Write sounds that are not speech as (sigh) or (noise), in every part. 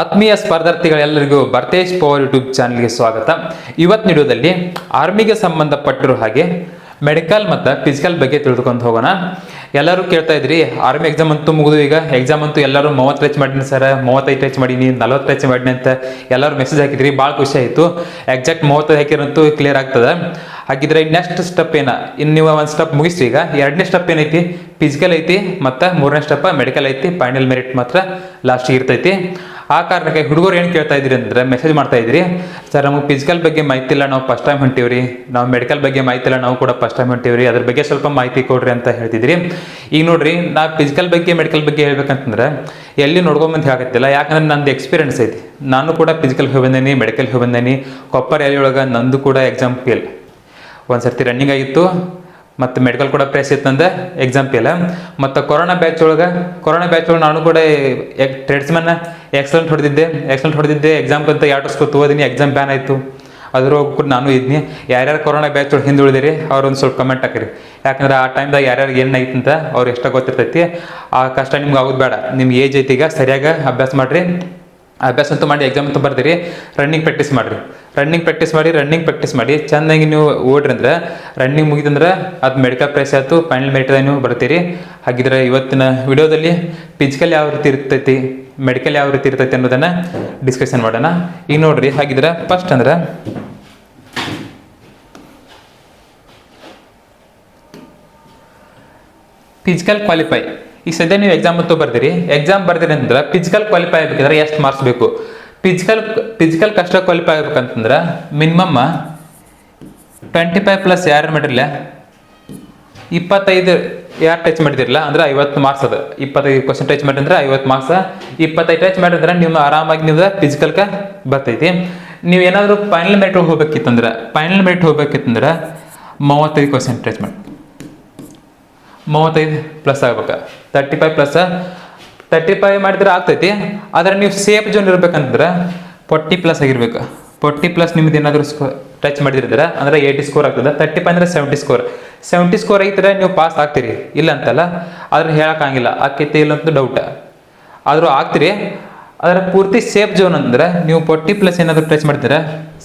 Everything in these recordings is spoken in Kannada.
ಆತ್ಮೀಯ ಸ್ಪರ್ಧಾರ್ಥಿಗಳೆಲ್ಲರಿಗೂ ಬರ್ತೇಶ್ ಪವರ್ ಯೂಟ್ಯೂಬ್ ಚಾನಲ್ಗೆ ಸ್ವಾಗತ. ಇವತ್ತು ವಿಡಿಯೋದಲ್ಲಿ ಆರ್ಮಿಗೆ ಸಂಬಂಧಪಟ್ಟಿರೋ ಹಾಗೆ ಮೆಡಿಕಲ್ ಮತ್ತು ಫಿಸಿಕಲ್ ಬಗ್ಗೆ ತಿಳ್ಕೊಂಡು ಹೋಗೋಣ. ಎಲ್ಲರೂ ಕೇಳ್ತಾ ಇದ್ರಿ, ಆರ್ಮಿ ಎಕ್ಸಾಮ್ ಅಂತೂ ಮುಗಿದು ಈಗ ಎಕ್ಸಾಮ್ ಅಂತೂ ಎಲ್ಲರೂ ಮೂವತ್ತು ಟಚ್ ಮಾಡಿನಿ ಸರ್ ಮೂವತ್ತೈದು ಟಚ್ ಮಾಡೀನಿ ನಲ್ವತ್ತು ಟಚ್ ಮಾಡೀನಿ ಅಂತ ಎಲ್ಲರೂ ಮೆಸೇಜ್ ಹಾಕಿದ್ರಿ ಭಾಳ ಖುಷಿ ಆಯಿತು. ಎಕ್ಸಾಕ್ಟ್ ಮೂವತ್ತೈದು ಹಾಕಿರಂತೂ ಕ್ಲಿಯರ್ ಆಗ್ತದೆ. ಹಾಗಿದ್ರೆ ನೆಕ್ಸ್ಟ್ ಸ್ಟೆಪ್ ಏನ? ಇನ್ನು ನೀವು ಒಂದು ಸ್ಟೆಪ್ ಮುಗಿಸ್ರಿ ಈಗ. ಎರಡನೇ ಸ್ಟೆಪ್ ಏನೈತಿ? ಫಿಸಿಕಲ್ ಐತಿ, ಮತ್ತು ಮೂರನೇ ಸ್ಟೆಪ್ ಮೆಡಿಕಲ್ ಐತಿ ಫೈನಲ್ ಮೆರಿಟ್ ಮಾತ್ರ ಲಾಸ್ಟಿಗೆ ಇರ್ತೈತಿ. ಆ ಕಾರಣಕ್ಕೆ ಹುಡುಗರು ಏನು ಕೇಳ್ತಾ ಇದ್ರಿ ಅಂದ್ರೆ ಮೆಸೇಜ್ ಮಾಡ್ತಾ ಇದ್ರಿ ಸರ್, ನಮಗೆ ಫಿಸಿಕಲ್ ಬಗ್ಗೆ ಮಾಹಿತಿ ಇಲ್ಲ, ನಾವು ಫಸ್ಟ್ ಟೈಮ್ ಹೊಂಟೀವ್ರಿ. ನಾವು ಮೆಡಿಕಲ್ ಬಗ್ಗೆ ಮಾಹಿತಿ ಇಲ್ಲ, ನಾವು ಕೂಡ ಫಸ್ಟ್ ಟೈಮ್ ಹೊಂಟೀವ್ರಿ. ಅದ್ರ ಬಗ್ಗೆ ಸ್ವಲ್ಪ ಮಾಹಿತಿ ಕೊಡ್ರಿ ಅಂತ ಹೇಳ್ತಿದ್ರಿ ಈಗ ನೋಡ್ರಿ, ನಾ ಫಿಸಿಕಲ್ ಬಗ್ಗೆ ಮೆಡಿಕಲ್ ಬಗ್ಗೆ ಹೇಳ್ಬೇಕಂತಂದ್ರೆ ಎಲ್ಲಿ ನೋಡ್ಕೊಂಬಂತ ಹೇಳಕತ್ತಿಲ್ಲ. ಯಾಕಂದ್ರೆ ನಂದು ಎಕ್ಸ್ಪೀರಿಯನ್ಸ್ ಐತಿ. ನಾನು ಕೂಡ ಫಿಸಿಕಲ್ ಹೋಗಿ ಬಂದೇನಿ ಮೆಡಿಕಲ್ ಹೋಗಿ ಬಂದೇನಿ ಕೊಪ್ಪರ್ ಒಳಗೆ ನಂದು ಕೂಡ ಎಕ್ಸಾಮ್ ಫೇಲ್ ಒಂದು ಸರ್ತಿ ರನ್ನಿಂಗ್ ಆಗಿತ್ತು. ಮತ್ತು ಮೆಡಿಕಲ್ ಕೂಡ ಪ್ರೆಸ್ ಇತ್ತಂದ ಎಕ್ಸಾಮ್ ಫೇಲ್ ಮತ್ತು ಕೊರೋನಾ ಬ್ಯಾಚ್ ಒಳಗೆ, ಕೊರೋನಾ ಬ್ಯಾಚ್ ಒಳಗೆ ನಾನು ಕೂಡ ಟ್ರೇಡ್ಸ್ಮನ್ ಎಕ್ಸಲೆಂಟ್ ಹೊಡೆದಿದ್ದೆ ಎಕ್ಸಲೆಂಟ್ ಹೊಡೆದಿದ್ದೆ. ಎಕ್ಸಾಮ್ ಅಂತ ಎರಡು ಸ್ಕೂಲ್ ಓದಿನಿ ಎಕ್ಸಾಮ್ ಬ್ಯಾನ್ ಆಯಿತು. ಅದ್ರೊಳಗೆ ಕೂಡ ನಾನು ಇದ್ನಿ. ಯಾರ್ಯಾರು ಕೊರೋನಾ ಬ್ಯಾಚ್ ಒಳಗೆ ಹಿಂದೆ ಉಳಿದಿರಿ ಅವ್ರು ಒಂದು ಸ್ವಲ್ಪ ಕಮೆಂಟ್ ಹಾಕಿರಿ. ಯಾಕಂದ್ರೆ ಆ ಟೈಮ್ದಾಗ ಯಾರ್ಯಾರು ಏನಾಯ್ತು ಅಂತ ಅವ್ರು ಎಷ್ಟೋ ಗೊತ್ತಿರ್ತೈತಿ. ಆ ಕಷ್ಟ ನಿಮ್ಗೆ ಆಗೋದು ಬೇಡ. ನಿಮ್ಮ ಏಜ್ ಐತಿ ಈಗ, ಸರಿಯಾಗಿ ಅಭ್ಯಾಸ ಮಾಡಿರಿ. ಅಭ್ಯಾಸ ಅಂತೂ ಮಾಡಿ ಎಕ್ಸಾಮ್ ಅಂತೂ ಬರ್ತೀರಿ ರನ್ನಿಂಗ್ ಪ್ರಾಕ್ಟೀಸ್ ಮಾಡಿರಿ. ರನ್ನಿಂಗ್ ಪ್ರಾಕ್ಟೀಸ್ ಮಾಡಿ ರನ್ನಿಂಗ್ ಪ್ರಾಕ್ಟೀಸ್ ಮಾಡಿ ಚೆನ್ನಾಗಿ ನೀವು ಓಡ್ರಿ ಅಂದ್ರೆ ರನ್ನಿಂಗ್ ಮುಗಿದಂದ್ರೆ ಅದು ಮೆಡಿಕಲ್ ಪ್ರೈಸ್ ಆಯಿತು ಫೈನಲ್ ಮೆರಿಟ್ ನೀವು ಬರ್ತೀರಿ. ಹಾಗಿದ್ರೆ ಇವತ್ತಿನ ವಿಡಿಯೋದಲ್ಲಿ ಫಿಸಿಕಲ್ ಯಾವ ರೀತಿ ಇರ್ತೈತಿ ಮೆಡಿಕಲ್ ಯಾವ ರೀತಿ ಇರ್ತೈತಿ ಅನ್ನೋದನ್ನು ಡಿಸ್ಕಷನ್ ಮಾಡೋಣ. ಈಗ ನೋಡ್ರಿ, ಹಾಗಿದ್ರೆ ಫಸ್ಟ್ ಅಂದ್ರೆ ಫಿಸಿಕಲ್ ಕ್ವಾಲಿಫೈ ಈಗ ಸದ್ಯ ನೀವು ಎಕ್ಸಾಮ್ ಅಂತೂ ಬರ್ತೀರಿ ಎಕ್ಸಾಮ್ ಬರ್ದಿರಿ ಅಂದ್ರೆ ಫಿಸಿಕಲ್ ಕ್ವಾಲಿಫೈ ಆಗಬೇಕಂದ್ರೆ ಎಷ್ಟು ಮಾರ್ಕ್ಸ್ ಬೇಕು? ಫಿಸಿಕಲ್ ಫಿಸಿಕಲ್ ಕಷ್ಟ ಕ್ವಾಲಿಫೈ ಆಗ್ಬೇಕಂತಂದ್ರೆ ಮಿನಿಮಮ್ ಟ್ವೆಂಟಿ ಫೈವ್ ಪ್ಲಸ್ ಯಾರು ಮಾಡಿರಲಿಲ್ಲ ಇಪ್ಪತ್ತೈದು ಯಾರು ಟಚ್ ಮಾಡಿದಿರಲ್ಲ ಅಂದ್ರೆ ಐವತ್ತು ಮಾರ್ಕ್ಸ್ ಅದು. ಇಪ್ಪತ್ತೈದು ಕ್ವಶನ್ ಟಚ್ ಮಾಡಿದ್ರೆ ಐವತ್ತು ಮಾರ್ಕ್ಸ್ ಇಪ್ಪತ್ತೈದು ಟಚ್ ಮಾಡಿದ್ರೆ ನೀವು ಆರಾಮಾಗಿ ನೀವು ಫಿಸಿಕಲ್ಗೆ ಬರ್ತೈತಿ. ನೀವು ಏನಾದರೂ ಫೈನಲ್ ಮೆರಿಟ್ ಹೋಗ್ಬೇಕಿತ್ತಂದ್ರೆ ಫೈನಲ್ ಮೆರಿಟ್ ಹೋಗ್ಬೇಕಿತ್ತಂದ್ರೆ ಮೂವತ್ತೈದು ಕ್ವಶನ್ ಟಚ್ ಮಾಡಿ. ಮೂವತ್ತೈದು ಪ್ಲಸ್ ಆಗ್ಬೇಕು. Thirty five plus thirty five ಮಾಡಿದ್ರೆ ಆಗ್ತೈತಿ. ಆದರೆ ನೀವು ಸೇಫ್ ಜೋನ್ ಇರ್ಬೇಕಂದ್ರೆ ಫೋರ್ಟಿ ಪ್ಲಸ್ ಆಗಿರ್ಬೇಕು. ಫೋರ್ಟಿ ಪ್ಲಸ್ ನಿಮ್ದು ಏನಾದರೂ ಸ್ಕೋ ಟಚ್ ಮಾಡಿದ್ರೆ ಅಂದ್ರೆ ಏಯ್ಟಿ ಸ್ಕೋರ್ ಆಗ್ತದೆ. ತರ್ಟಿ ಫೈವ್ ಅಂದರೆ ಸೆವೆಂಟಿ ಸ್ಕೋರ್ ಸೆವೆಂಟಿ ಸ್ಕೋರ್ ಆಗಿದ್ರೆ ನೀವು ಪಾಸ್ ಆಗ್ತೀರಿ. ಇಲ್ಲ ಅಂತಲ್ಲ, ಆದ್ರೆ ಹೇಳೋಕ್ಕಾಗಿಲ್ಲ ಆಕೈತಿ ಇಲ್ಲ ಅಂತ ಡೌಟ್ ಆದರೂ ಆಗ್ತೀರಿ. ಆದರೆ ಪೂರ್ತಿ ಸೇಫ್ ಜೋನ್ ಅಂದ್ರೆ ನೀವು ಫೋರ್ಟಿ ಪ್ಲಸ್ ಏನಾದರೂ ಟಚ್ ಮಾಡ್ತೀರಾ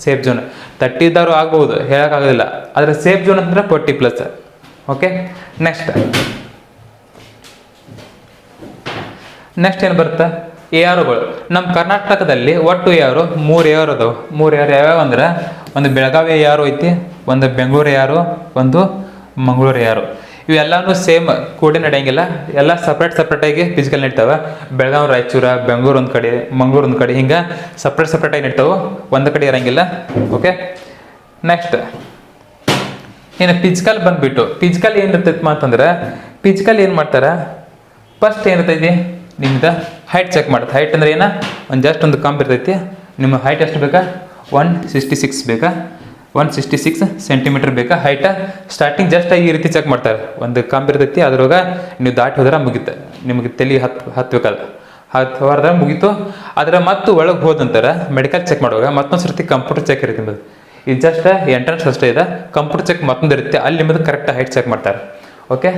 ಸೇಫ್ ಜೋನ್ ತರ್ಟಿ ಇದ್ದವರು ಆಗ್ಬೋದು. ಹೇಳೋಕ್ಕಾಗೋದಿಲ್ಲ ಆದರೆ ಸೇಫ್ ಜೋನ್ ಅಂದ್ರೆ forty plus okay next next ಏನು ಬರುತ್ತೆ? ಎ ಆರುಗಳು ನಮ್ಮ ಕರ್ನಾಟಕದಲ್ಲಿ ಒಟ್ಟು ಎ ಆರು ಮೂರು ಎ ಆರ್ ಅದಾವೆ. ಮೂರು ಆರ್ ಯಾವ್ಯಾವ ಅಂದ್ರೆ, ಒಂದು ಬೆಳಗಾವಿ ಎ ಆರು ಐತಿ, ಒಂದು ಬೆಂಗಳೂರು ಎ ಆರು ಒಂದು ಮಂಗಳೂರು ಎ ಆರು ಇವೆಲ್ಲನೂ ಸೇಮ್ ಕೂಡಿ ನಡೆಯಂಗಿಲ್ಲ. ಎಲ್ಲ ಸಪ್ರೇಟ್ ಸಪ್ರೇಟಾಗಿ ಫಿಸಿಕಲ್ ನಡ್ತಾವೆ. ಬೆಳಗಾವಿ, ರಾಯಚೂರ, ಬೆಂಗಳೂರು ಒಂದು ಕಡೆ, ಮಂಗಳೂರು ಒಂದು ಕಡೆ, ಹಿಂಗೆ ಸಪ್ರೇಟ್ ಸಪ್ರೇಟಾಗಿ ನಡೀತಾವೆ. ಒಂದು ಕಡೆ ಇರಂಗಿಲ್ಲ. ಓಕೆ ನೆಕ್ಸ್ಟ್ ಇನ್ನು ಫಿಸಿಕಲ್ ಬಂದುಬಿಟ್ಟು. ಫಿಸಿಕಲ್ ಏನು ಇರ್ತೈತಿ ಅಂತಂದ್ರೆ ಫಿಸಿಕಲ್ ಏನು ಮಾಡ್ತಾರೆ? ಫಸ್ಟ್ ಏನಿರ್ತೈತಿ ನಿಮ್ದು ಹೈಟ್ ಚೆಕ್ ಮಾಡುತ್ತೆ. ಹೈಟ್ ಅಂದ್ರೆ ಏನ? ಒಂದು ಜಸ್ಟ್ ಒಂದು ಕಂಪ್ ಇರ್ತೈತಿ. ನಿಮ್ಮ ಹೈಟ್ ಎಷ್ಟು ಬೇಕಾ? ಒನ್ ಸಿಕ್ಸ್ಟಿ ಸಿಕ್ಸ್ ಬೇಕಾ? ಒನ್ ಸಿಕ್ಸ್ಟಿ ಸಿಕ್ಸ್ ಸೆಂಟಿಮೀಟರ್ ಬೇಕಾ? ಹೈಟ ಸ್ಟಾರ್ಟಿಂಗ್ ಜಸ್ಟ್ ಈ ರೀತಿ ಚೆಕ್ ಮಾಡ್ತಾರೆ. ಒಂದು ಕಂಪ್ ಇರ್ತೈತಿ, ಅದ್ರೊಳಗೆ ನೀವು ದಾಟಿ ಹೋದ್ರೆ ಮುಗೀತು ನಿಮಗೆ ತಲೆ ಹತ್ತು ಹತ್ಬೇಕಲ್ಲ. ಹತ್ತು ಹೋದ್ರೆ ಮುಗೀತು. ಅದರ ಮತ್ತು ಒಳಗೆ ಹೋದಂತಾರೆ ಮೆಡಿಕಲ್ ಚೆಕ್ ಮಾಡುವಾಗ ಮತ್ತೊಂದು ಸರ್ತಿ ಕಂಪ್ಯೂಟರ್ ಚೆಕ್ ಇರುತ್ತೆ ನಿಮ್ಮದು ಇದು ಜಸ್ಟ್ ಎಂಟ್ರೆನ್ಸ್ ಅಷ್ಟೇ ಇದೆ. ಕಂಪ್ಯೂಟರ್ ಚೆಕ್ ಮತ್ತೊಂದು ಇರುತ್ತೆ. ಅಲ್ಲಿ ನಿಮ್ಮದು ಕರೆಕ್ಟ್ ಹೈಟ್ ಚೆಕ್ ಮಾಡ್ತಾರೆ. ಓಕೆ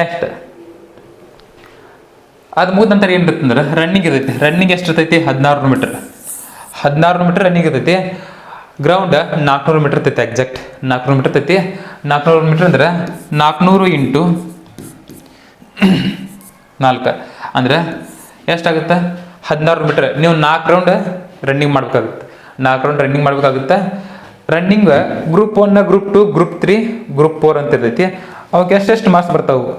ನೆಕ್ಸ್ಟ್ ಅದು ಮುಗಿದ ನಂತರ ಏನು ಇರುತ್ತೆ ಅಂದ್ರೆ ರನ್ನಿಂಗ್ ಇರ್ತೈತಿ. ರನ್ನಿಂಗ್ ಎಷ್ಟು ಇರ್ತೈತಿ? ಹದಿನಾರು ಮೀಟರ್ ಹದಿನಾರು ಮೀಟರ್ ರನ್ನಿಂಗ್ ಇರ್ತೈತಿ ಗ್ರೌಂಡ್ ನಾಲ್ಕುನೂರು ಮೀಟರ್ ಇರ್ತೈತಿ ಎಕ್ಸಾಕ್ಟ್ ನಾಲ್ಕುನೂರು ಮೀಟರ್ ಇರ್ತೈತಿ. ನಾಲ್ಕುನೂರು ಮೀಟರ್ ಅಂದ್ರೆ ನಾಲ್ಕುನೂರು ಇಂಟು ನಾಲ್ಕು. ಅಂದ್ರೆ ಎಷ್ಟಾಗುತ್ತೆ ಹದಿನಾರು ಮೀಟರ್ ನೀವು ನಾಲ್ಕು ರೌಂಡ್ ರನ್ನಿಂಗ್ ಮಾಡಬೇಕಾಗುತ್ತೆ. ನಾಲ್ಕು ರೌಂಡ್ ರನ್ನಿಂಗ್ ಮಾಡಬೇಕಾಗುತ್ತೆ. Running group one group two group three group four ಅಂತ ಇರ್ತೈತಿ. ಅವಕ್ಕೆ ಎಷ್ಟೆಷ್ಟು ಮಾರ್ಕ್ಸ್ ಬರ್ತಾವೆ?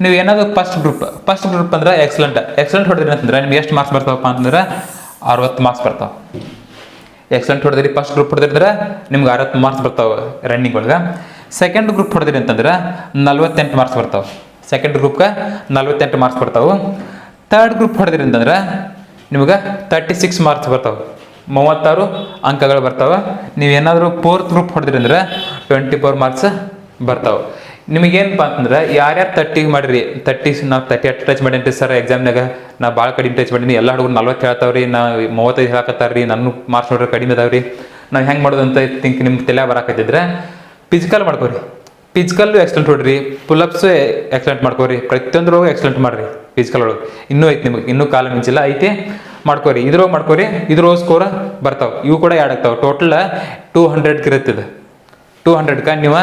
ನೀವು ಏನಾದ್ರು ಫಸ್ಟ್ ಗ್ರೂಪ್ ಫಸ್ಟ್ ಗ್ರೂಪ್ ಅಂದ್ರೆ ಎಕ್ಸಲೆಂಟ್ ಎಕ್ಸಲೆಂಟ್ ಹೊಡೆದ್ರಿ ಅಂತಂದ್ರೆ ನಿಮ್ಗೆ ಎಷ್ಟು ಮಾರ್ಕ್ಸ್ ಬರ್ತಾವಪ್ಪ ಅಂತಂದ್ರೆ ಅರವತ್ತು ಮಾರ್ಕ್ಸ್ ಬರ್ತಾವೆ. ಎಕ್ಸಲೆಂಟ್ ಹೊಡೆದ್ರಿ ಫಸ್ಟ್ ಗ್ರೂಪ್ ಹೊಡೆದಿದ್ರೆ ನಿಮ್ಗೆ ಅರವತ್ತು ಮಾರ್ಕ್ಸ್ ಬರ್ತಾವೆ ರನ್ನಿಂಗ್ ಒಳಗೆ. ಸೆಕೆಂಡ್ ಗ್ರೂಪ್ ಹೊಡೆದ್ರಿ ಅಂತಂದ್ರೆ ನಲ್ವತ್ತೆಂಟು ಮಾರ್ಕ್ಸ್ ಬರ್ತಾವೆ. ಸೆಕೆಂಡ್ ಗ್ರೂಪ್ಗೆ ನಲ್ವತ್ತೆಂಟು ಮಾರ್ಕ್ಸ್ ಬರ್ತಾವೆ. ತರ್ಡ್ ಗ್ರೂಪ್ ಹೊಡೆದ್ರಿ ಅಂತಂದ್ರೆ ನಿಮ್ಗೆ ತರ್ಟಿ ಸಿಕ್ಸ್ ಮಾರ್ಕ್ಸ್ ಬರ್ತಾವೆ. ಮೂವತ್ತಾರು ಅಂಕಗಳು ಬರ್ತಾವೆ. ನೀವೇನಾದರೂ ಫೋರ್ತ್ ಗ್ರೂಪ್ ಹೊಡೆದ್ರಿ ಅಂದ್ರೆ ಟ್ವೆಂಟಿ ಫೋರ್ ಮಾರ್ಕ್ಸ್ ಬರ್ತಾವೆ. ನಿಮಗೇನಪ್ಪ ಅಂತಂದ್ರೆ ಯಾರ್ಯಾರು ತರ್ಟಿ ಮಾಡಿರಿ ತರ್ಟಿ ನಾವು ತರ್ಟಿ ಅಟ್ ಟಚ್ ಮಾಡೀನಿ ಸರ್ ಎಕ್ಸಾಮ್ನಾಗ ನಾ ಭಾಳ ಕಡಿಮೆ ಟಚ್ ಮಾಡೀನಿ ಎಲ್ಲ ಹುಡುಗರು ನಲ್ವತ್ತು ಹೇಳ್ತಾವ್ರಿ, ನಾ ಮೂವತ್ತೈದು ಹೇಳಕತ್ತಾರ್ರಿ, ನನ್ನ ಮಾರ್ಕ್ಸ್ ನೋಡ್ರಿ ಕಡಿಮೆ ಅದಾವ್ರಿ. ನಾವು ಹೆಂಗೆ ಮಾಡೋದು ಅಂತ ತಿಂಕ್ ನಿಮ್ಮ ತಲೆ ಬರಾಕತ್ತಿದ್ರೆ ಫಿಸಿಕಲ್ ಮಾಡ್ಕೋರಿ. ಫಿಸಿಕಲ್ಲು ಎಕ್ಸಲೆಂಟ್ ಹೊಡ್ರಿ ಪುಲಪ್ಸು ಎಕ್ಸಲೆಂಟ್ ಮಾಡ್ಕೋರಿ ಪ್ರತಿಯೊಂದ್ರೊಳಗೆ ಎಕ್ಸಲೆಂಟ್ ಮಾಡ್ರಿ ಫಿಸಿಕಲ್ ಒಳಗೆ. ಇನ್ನೂ ಐತಿ ನಿಮಗೆ, ಇನ್ನೂ ಕಾಲ ಮಿಂಚಿಲ್ಲ, ಐತಿ ಮಾಡ್ಕೋರಿ. ಇದ್ರೊಳಗೆ ಮಾಡ್ಕೋರಿ, ಇದ್ರೊಳಗೆ ಸ್ಕೋರ್ ಬರ್ತಾವೆ. ಇವು ಕೂಡ ಆಡಾಗ್ತಾವೆ ಟೋಟಲ್ ಟೂ ಹಂಡ್ರೆಡ್ಗೆ ಇರುತ್ತದೆ ಟೂ ಹಂಡ್ರೆಡ್ಗೆ ನೀವು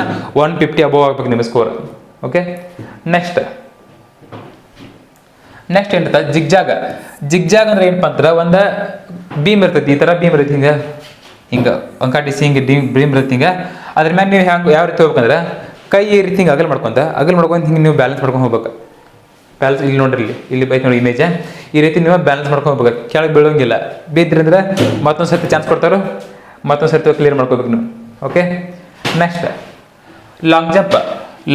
ಒನ್ ಫಿಫ್ಟಿ ಅಬೋವ್ ಆಗ್ಬೇಕು ನಿಮ್ಮ ಸ್ಕೋರ್ ಓಕೆ ನೆಕ್ಸ್ಟ್ ನೆಕ್ಸ್ಟ್ ಏನಿರ್ತ ಜಿಗ್ಜಾಗ. ಜಿಗ್ಜಾಗ್ ಅಂದ್ರೆ ಏನಪ್ಪ ಅಂದ್ರೆ ಒಂದು ಬೀಮ್ ಇರ್ತೈತಿ. ಈ ಥರ ಬೀಮ್ ಇರ್ತೈತಿ ಹಿಂಗೆ. ಹಿಂಗೆ. ಅಂಕಾಟಿಸಿ ಹಿಂಗೆ ಡಿ ಬೀಮ್ ಇರುತ್ತೆ ಹಿಂಗೆ. ಅದ್ರ ಮ್ಯಾಲೆ ನೀವು ಹೆಂಗೆ ಯಾವ ರೀತಿ ಹೋಗ್ಬೇಕಂದ್ರೆ, ಕೈ ಈ ರೀತಿ ಹಿಂಗೆ ಅಗಲ್ ಮಾಡ್ಕೊಂತ, ಅಗಲ್ ಮಾಡ್ಕೊಂಡು ಹಿಂಗೆ ನೀವು ಬ್ಯಾಲೆನ್ಸ್ ಮಾಡ್ಕೊಂಡು ಹೋಗ್ಬೇಕು. ಬ್ಯಾಲೆನ್ಸ್ ಇಲ್ಲಿ ನೋಡ್ರಿ ಇಲ್ಲಿ. ಇಲ್ಲಿ ಬೈಕ್ ನೋಡಿ ಇಮೇಜ್ ಈ ರೀತಿ ನೀವು ಬ್ಯಾಲೆನ್ಸ್ ಮಾಡ್ಕೊಂಡು ಹೋಗ್ಬೇಕು. ಕೆಳಗೆ ಬೀಳೋಂಗಿಲ್ಲ. ಬೀದ್ರಿ ಅಂದ್ರೆ ಮತ್ತೊಂದು ಸರ್ತಿ ಚಾನ್ಸ್ ಕೊಡ್ತಾರೋ ಮತ್ತೊಂದು ಸರ್ತಿ ಕ್ಲಿಯರ್ ಮಾಡ್ಕೋಬೇಕು ನೀವು. Okay next long jump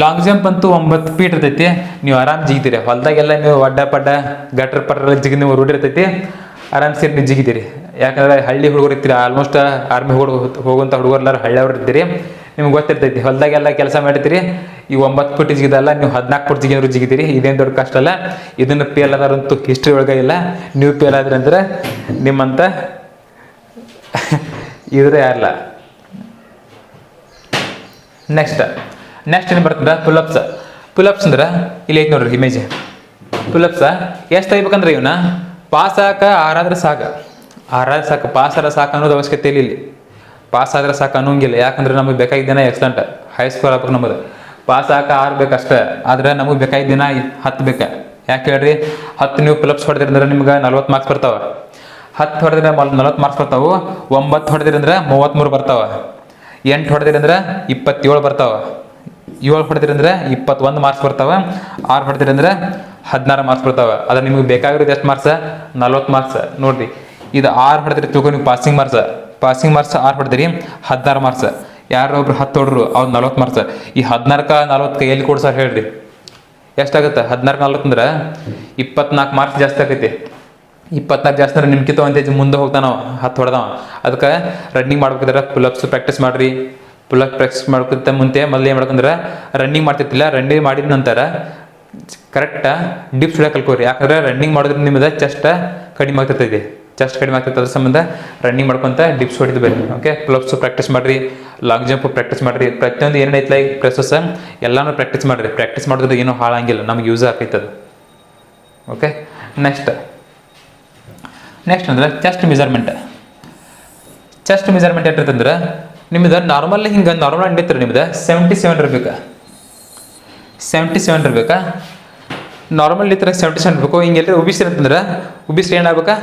long jump ಅಂತೂ ಒಂಬತ್ತು ಫೀಟ್ ಇರ್ತೈತಿ. ನೀವು ಆರಾಮ್ ಜಿಗಿತೀರಿ. ಹೊಲ್ದಾಗೆಲ್ಲ ನೀವು ಅಡ್ಡ ಪಡ್ಡ, ಗಟ್ರ ಪಟ್ರ ಜಿಗಿ ನೀವು ರೂಢಿರ್ತೈತಿ ಆರಾಮ್ ಸೇರಿ ನೀವು ಜಿಗಿತೀರಿ. ಯಾಕಂದ್ರೆ ಹಳ್ಳಿ ಹುಡುಗರು ಇರ್ತೀರಿ. ಆಲ್ಮೋಸ್ಟ್ ಆರ್ಮಿ ಹುಡುಗ ಹೋಗುವಂಥ ಹುಡುಗರೆಲ್ಲರೂ ಹಳ್ಳಿಯವ್ರು ಇರ್ತೀರಿ. ನಿಮ್ಗೆ ಗೊತ್ತಿರ್ತೈತಿ. ಹೊಲ್ದಾಗೆಲ್ಲ ಕೆಲಸ ಮಾಡಿರ್ತೀರಿ. ಈ ಒಂಬತ್ತು ಫುಟ್ ಜಿಗಿದಲ್ಲ ನೀವು ಹದಿನಾಲ್ಕು ಫುಟ್ ಜಿಗಿದ್ರು ಜಿಗಿತೀರಿ. ಇದೇನು ದೊಡ್ಡ ಕಷ್ಟ ಅಲ್ಲ. ಇದನ್ನು ಪೇಲ್ ಅದಾರಂತೂ ಹಿಸ್ಟ್ರಿ ಒಳಗೆ ಇಲ್ಲ. ನೀವು ಪೇಲ್ ಆದ್ರೆ ಅಂದ್ರೆ ನಿಮ್ಮಂತ ಇದ್ರೆ ಯಾರಲ್ಲ. ನೆಕ್ಸ್ಟ್ ನೆಕ್ಸ್ಟ್ ಏನು ಬರ್ತದ? ಪುಲಪ್ಸ್ ಪುಲಪ್ಸ್ ಅಂದ್ರೆ, ಇಲ್ಲಿ ಐತೆ ನೋಡ್ರಿ ಇಮೇಜ್ ಪುಲಪ್ಸ ಎಷ್ಟು ತೆಗಿಬೇಕಂದ್ರೆ ಇವನ್ನ ಪಾಸ್ ಆಕ ಆರಾದ್ರೆ ಸಾಕ. ಆರಾದ್ರೆ ಸಾಕು. ಪಾಸ್ ಆದ್ರೆ ಸಾಕು ಅನ್ನೋದು ಅವಶ್ಯಕತೆ ಇಲ್ಲ ಇಲ್ಲಿ. ಪಾಸ್ ಆದ್ರೆ ಸಾಕು ಅನ್ನೋಂಗಿಲ್ಲ. ಯಾಕಂದ್ರೆ ನಮಗೆ ದಿನ ಎಕ್ಸಲೆಂಟ್ ಹೈ ಸ್ಕೋರ್ ಆಗ್ಬೇಕು ನಮ್ಮದು ಪಾಸ್ ಆಕ ಆರು ಬೇಕಷ್ಟೇ ಆದ್ರೆ ನಮಗೆ ಬೇಕಾಗಿದ್ದಿನ ಹತ್ತು ಬೇಕು. ಯಾಕೆ ಹೇಳ್ರಿ? ಹತ್ತು ನೀವು ಪುಲಪ್ಸ್ ಹೊಡೆದಿರಂದ್ರೆ ನಿಮ್ಗೆ ನಲ್ವತ್ತು ಮಾರ್ಕ್ಸ್ ಬರ್ತಾವ. ಹತ್ತು ಹೊಡೆದ್ರೆ ನಲ್ವತ್ತು ಮಾರ್ಕ್ಸ್ ಬರ್ತಾವು. ಒಂಬತ್ತು ಹೊಡೆದಿರಂದ್ರೆ ಮೂವತ್ತ್ಮೂರು ಬರ್ತಾವ. ಎಂಟು ಹೊಡೆದಿರಿ ಅಂದ್ರೆ ಇಪ್ಪತ್ತೇಳು ಬರ್ತಾವೆ. ಏಳು ಹೊಡೆದಿರಿ ಅಂದ್ರೆ ಇಪ್ಪತ್ತೊಂದು ಮಾರ್ಕ್ಸ್ ಬರ್ತಾವೆ. ಆರು ಹೊಡೆದಿರಿ ಅಂದ್ರೆ ಹದಿನಾರು ಮಾರ್ಕ್ಸ್ ಬರ್ತಾವೆ. ಅದ್ರ ನಿಮ್ಗೆ ಬೇಕಾಗಿರೋದು ಎಷ್ಟು ಮಾರ್ಕ್ಸ್ ನಲ್ವತ್ತು ಮಾರ್ಕ್ಸ್ ನೋಡ್ರಿ, ಇದು ಆರು ಹೊಡೆದಿರಿ ತಿಳ್ಕೊ ನೀವು ಪಾಸಿಂಗ್ ಮಾರ್ಕ್ಸ್ ಪಾಸಿಂಗ್ ಮಾರ್ಕ್ಸ್ ಆರು ಹೊಡೆದಿರಿ, ಹದಿನಾರು ಮಾರ್ಕ್ಸ್ ಯಾರೋ ಒಬ್ರು ಹತ್ತು ಹೊಡ್ರು, ಅವ್ರು ನಲ್ವತ್ತು ಮಾರ್ಕ್ಸ್ ಈ ಹದಿನಾರಕ್ಕ ನಲ್ವತ್ತು ಎಲ್ಲಿ ಕೊಡ್ಸಾರ ಹೇಳ್ರಿ. ಎಷ್ಟಾಗುತ್ತೆ? ಹದಿನಾರು ನಲ್ವತ್ತು ಅಂದ್ರೆ ಇಪ್ಪತ್ನಾಲ್ಕು ಮಾರ್ಕ್ಸ್ ಜಾಸ್ತಿ ಆಗೈತಿ ಇಪ್ಪತ್ನಾಲ್ಕು ಜಾಸ್ತಿ ಅಂದ್ರೆ ನಿಮ್ಗಿಂತ ಒಂದು ಮುಂದೆ ಹೋಗ್ತಾನ, ಹತ್ತು ಹೊಡೆದವ ಅದಕ್ಕೆ ರನ್ನಿಂಗ್ ಮಾಡ್ಬೇಕಾದ್ರೆ ಪುಲಪ್ಸ್ ಪ್ರಾಕ್ಟೀಸ್ ಮಾಡ್ರಿ. ಪುಲಪ್ ಪ್ರಾಕ್ಟೀಸ್ ಮಾಡ್ಕೊಂತ ಮುಂದೆ ಮೊದಲು ಏನು ಮಾಡ್ಕೊಂಡ್ರೆ ರನ್ನಿಂಗ್ ಮಾಡ್ತಿರ್ತಿಲ್ಲ ರನ್ನಿಂಗ್ ಮಾಡಿದ ನಂತರ ಕರೆಕ್ಟ್ ಡಿಪ್ಸ್ ಹೊಡ್ಯಾಕ ಕಲ್ಕೋರಿ. ಯಾಕಂದ್ರೆ ರನ್ನಿಂಗ್ ಮಾಡೋದ್ರಿಂದ ನಿಮ್ಮದ ಚೆಸ್ಟ್ ಕಡಿಮೆ ಆಗ್ತಿರ್ತೈತಿ. ಚೆಸ್ಟ್ ಕಡಿಮೆ ಆಗ್ತೈತೆ ಅದ್ರ ಸಂಬಂಧ ರನ್ನಿಂಗ್ ಮಾಡ್ಕೊಂತ ಡಿಪ್ಸ್ ಹೊಡಿದು ಬರ್ರಿ ಓಕೆ ಪುಲಪ್ಸ್ ಪ್ರಾಕ್ಟೀಸ್ ಮಾಡ್ರಿ ಲಾಂಗ್ ಜಂಪ್ ಪ್ರಾಕ್ಟೀಸ್ ಮಾಡ್ರಿ. ಪ್ರತಿಯೊಂದು ಏನೈತಿ ಲೈಕ್ ಪ್ರೆಸಸ್ ಎಲ್ಲಾನು ಪ್ರಾಕ್ಟೀಸ್ ಮಾಡ್ರಿ. ಪ್ರಾಕ್ಟೀಸ್ ಮಾಡೋದ್ರಿಂದ ಏನೂ ಹಾಳಾಗಿಲ್ಲ, ನಮ್ಗೆ ಯೂಸ್ ಆಗ್ತೈತೆ ಅದು. ಓಕೆ ನೆಕ್ಸ್ಟ್ ನೆಕ್ಸ್ಟ್ ಅಂದ್ರೆ ಚೆಸ್ಟ್ ಮೆಜರ್ಮೆಂಟ್ ಚೆಸ್ಟ್ ಮೆಜರ್ಮೆಂಟ್ ಎಷ್ಟಿರ್ತಂದ್ರೆ, ನಿಮ್ದು ನಾರ್ಮಲ್ ಹಿಂಗೆ ನಾರ್ಮಲ್ ನಡೀತಾರೆ ನಿಮ್ದು ಸೆವೆಂಟಿ ಸೆವೆನ್ ಇರ್ಬೇಕಾ. ಸೆವೆಂಟಿ ಸೆವೆನ್ ಇರ್ಬೇಕಾ. ನಾರ್ಮಲ್ ಇತ್ತು ಸೆವೆಂಟಿ ಸೆವೆನ್ ಇರಬೇಕು. ಹಿಂಗೆ ಎಲ್ಲರೂ ಉಬಿಸಿ ಅಂತಂದ್ರೆ ಉಬಿಸಿ ಏನಾಗಬೇಕಾ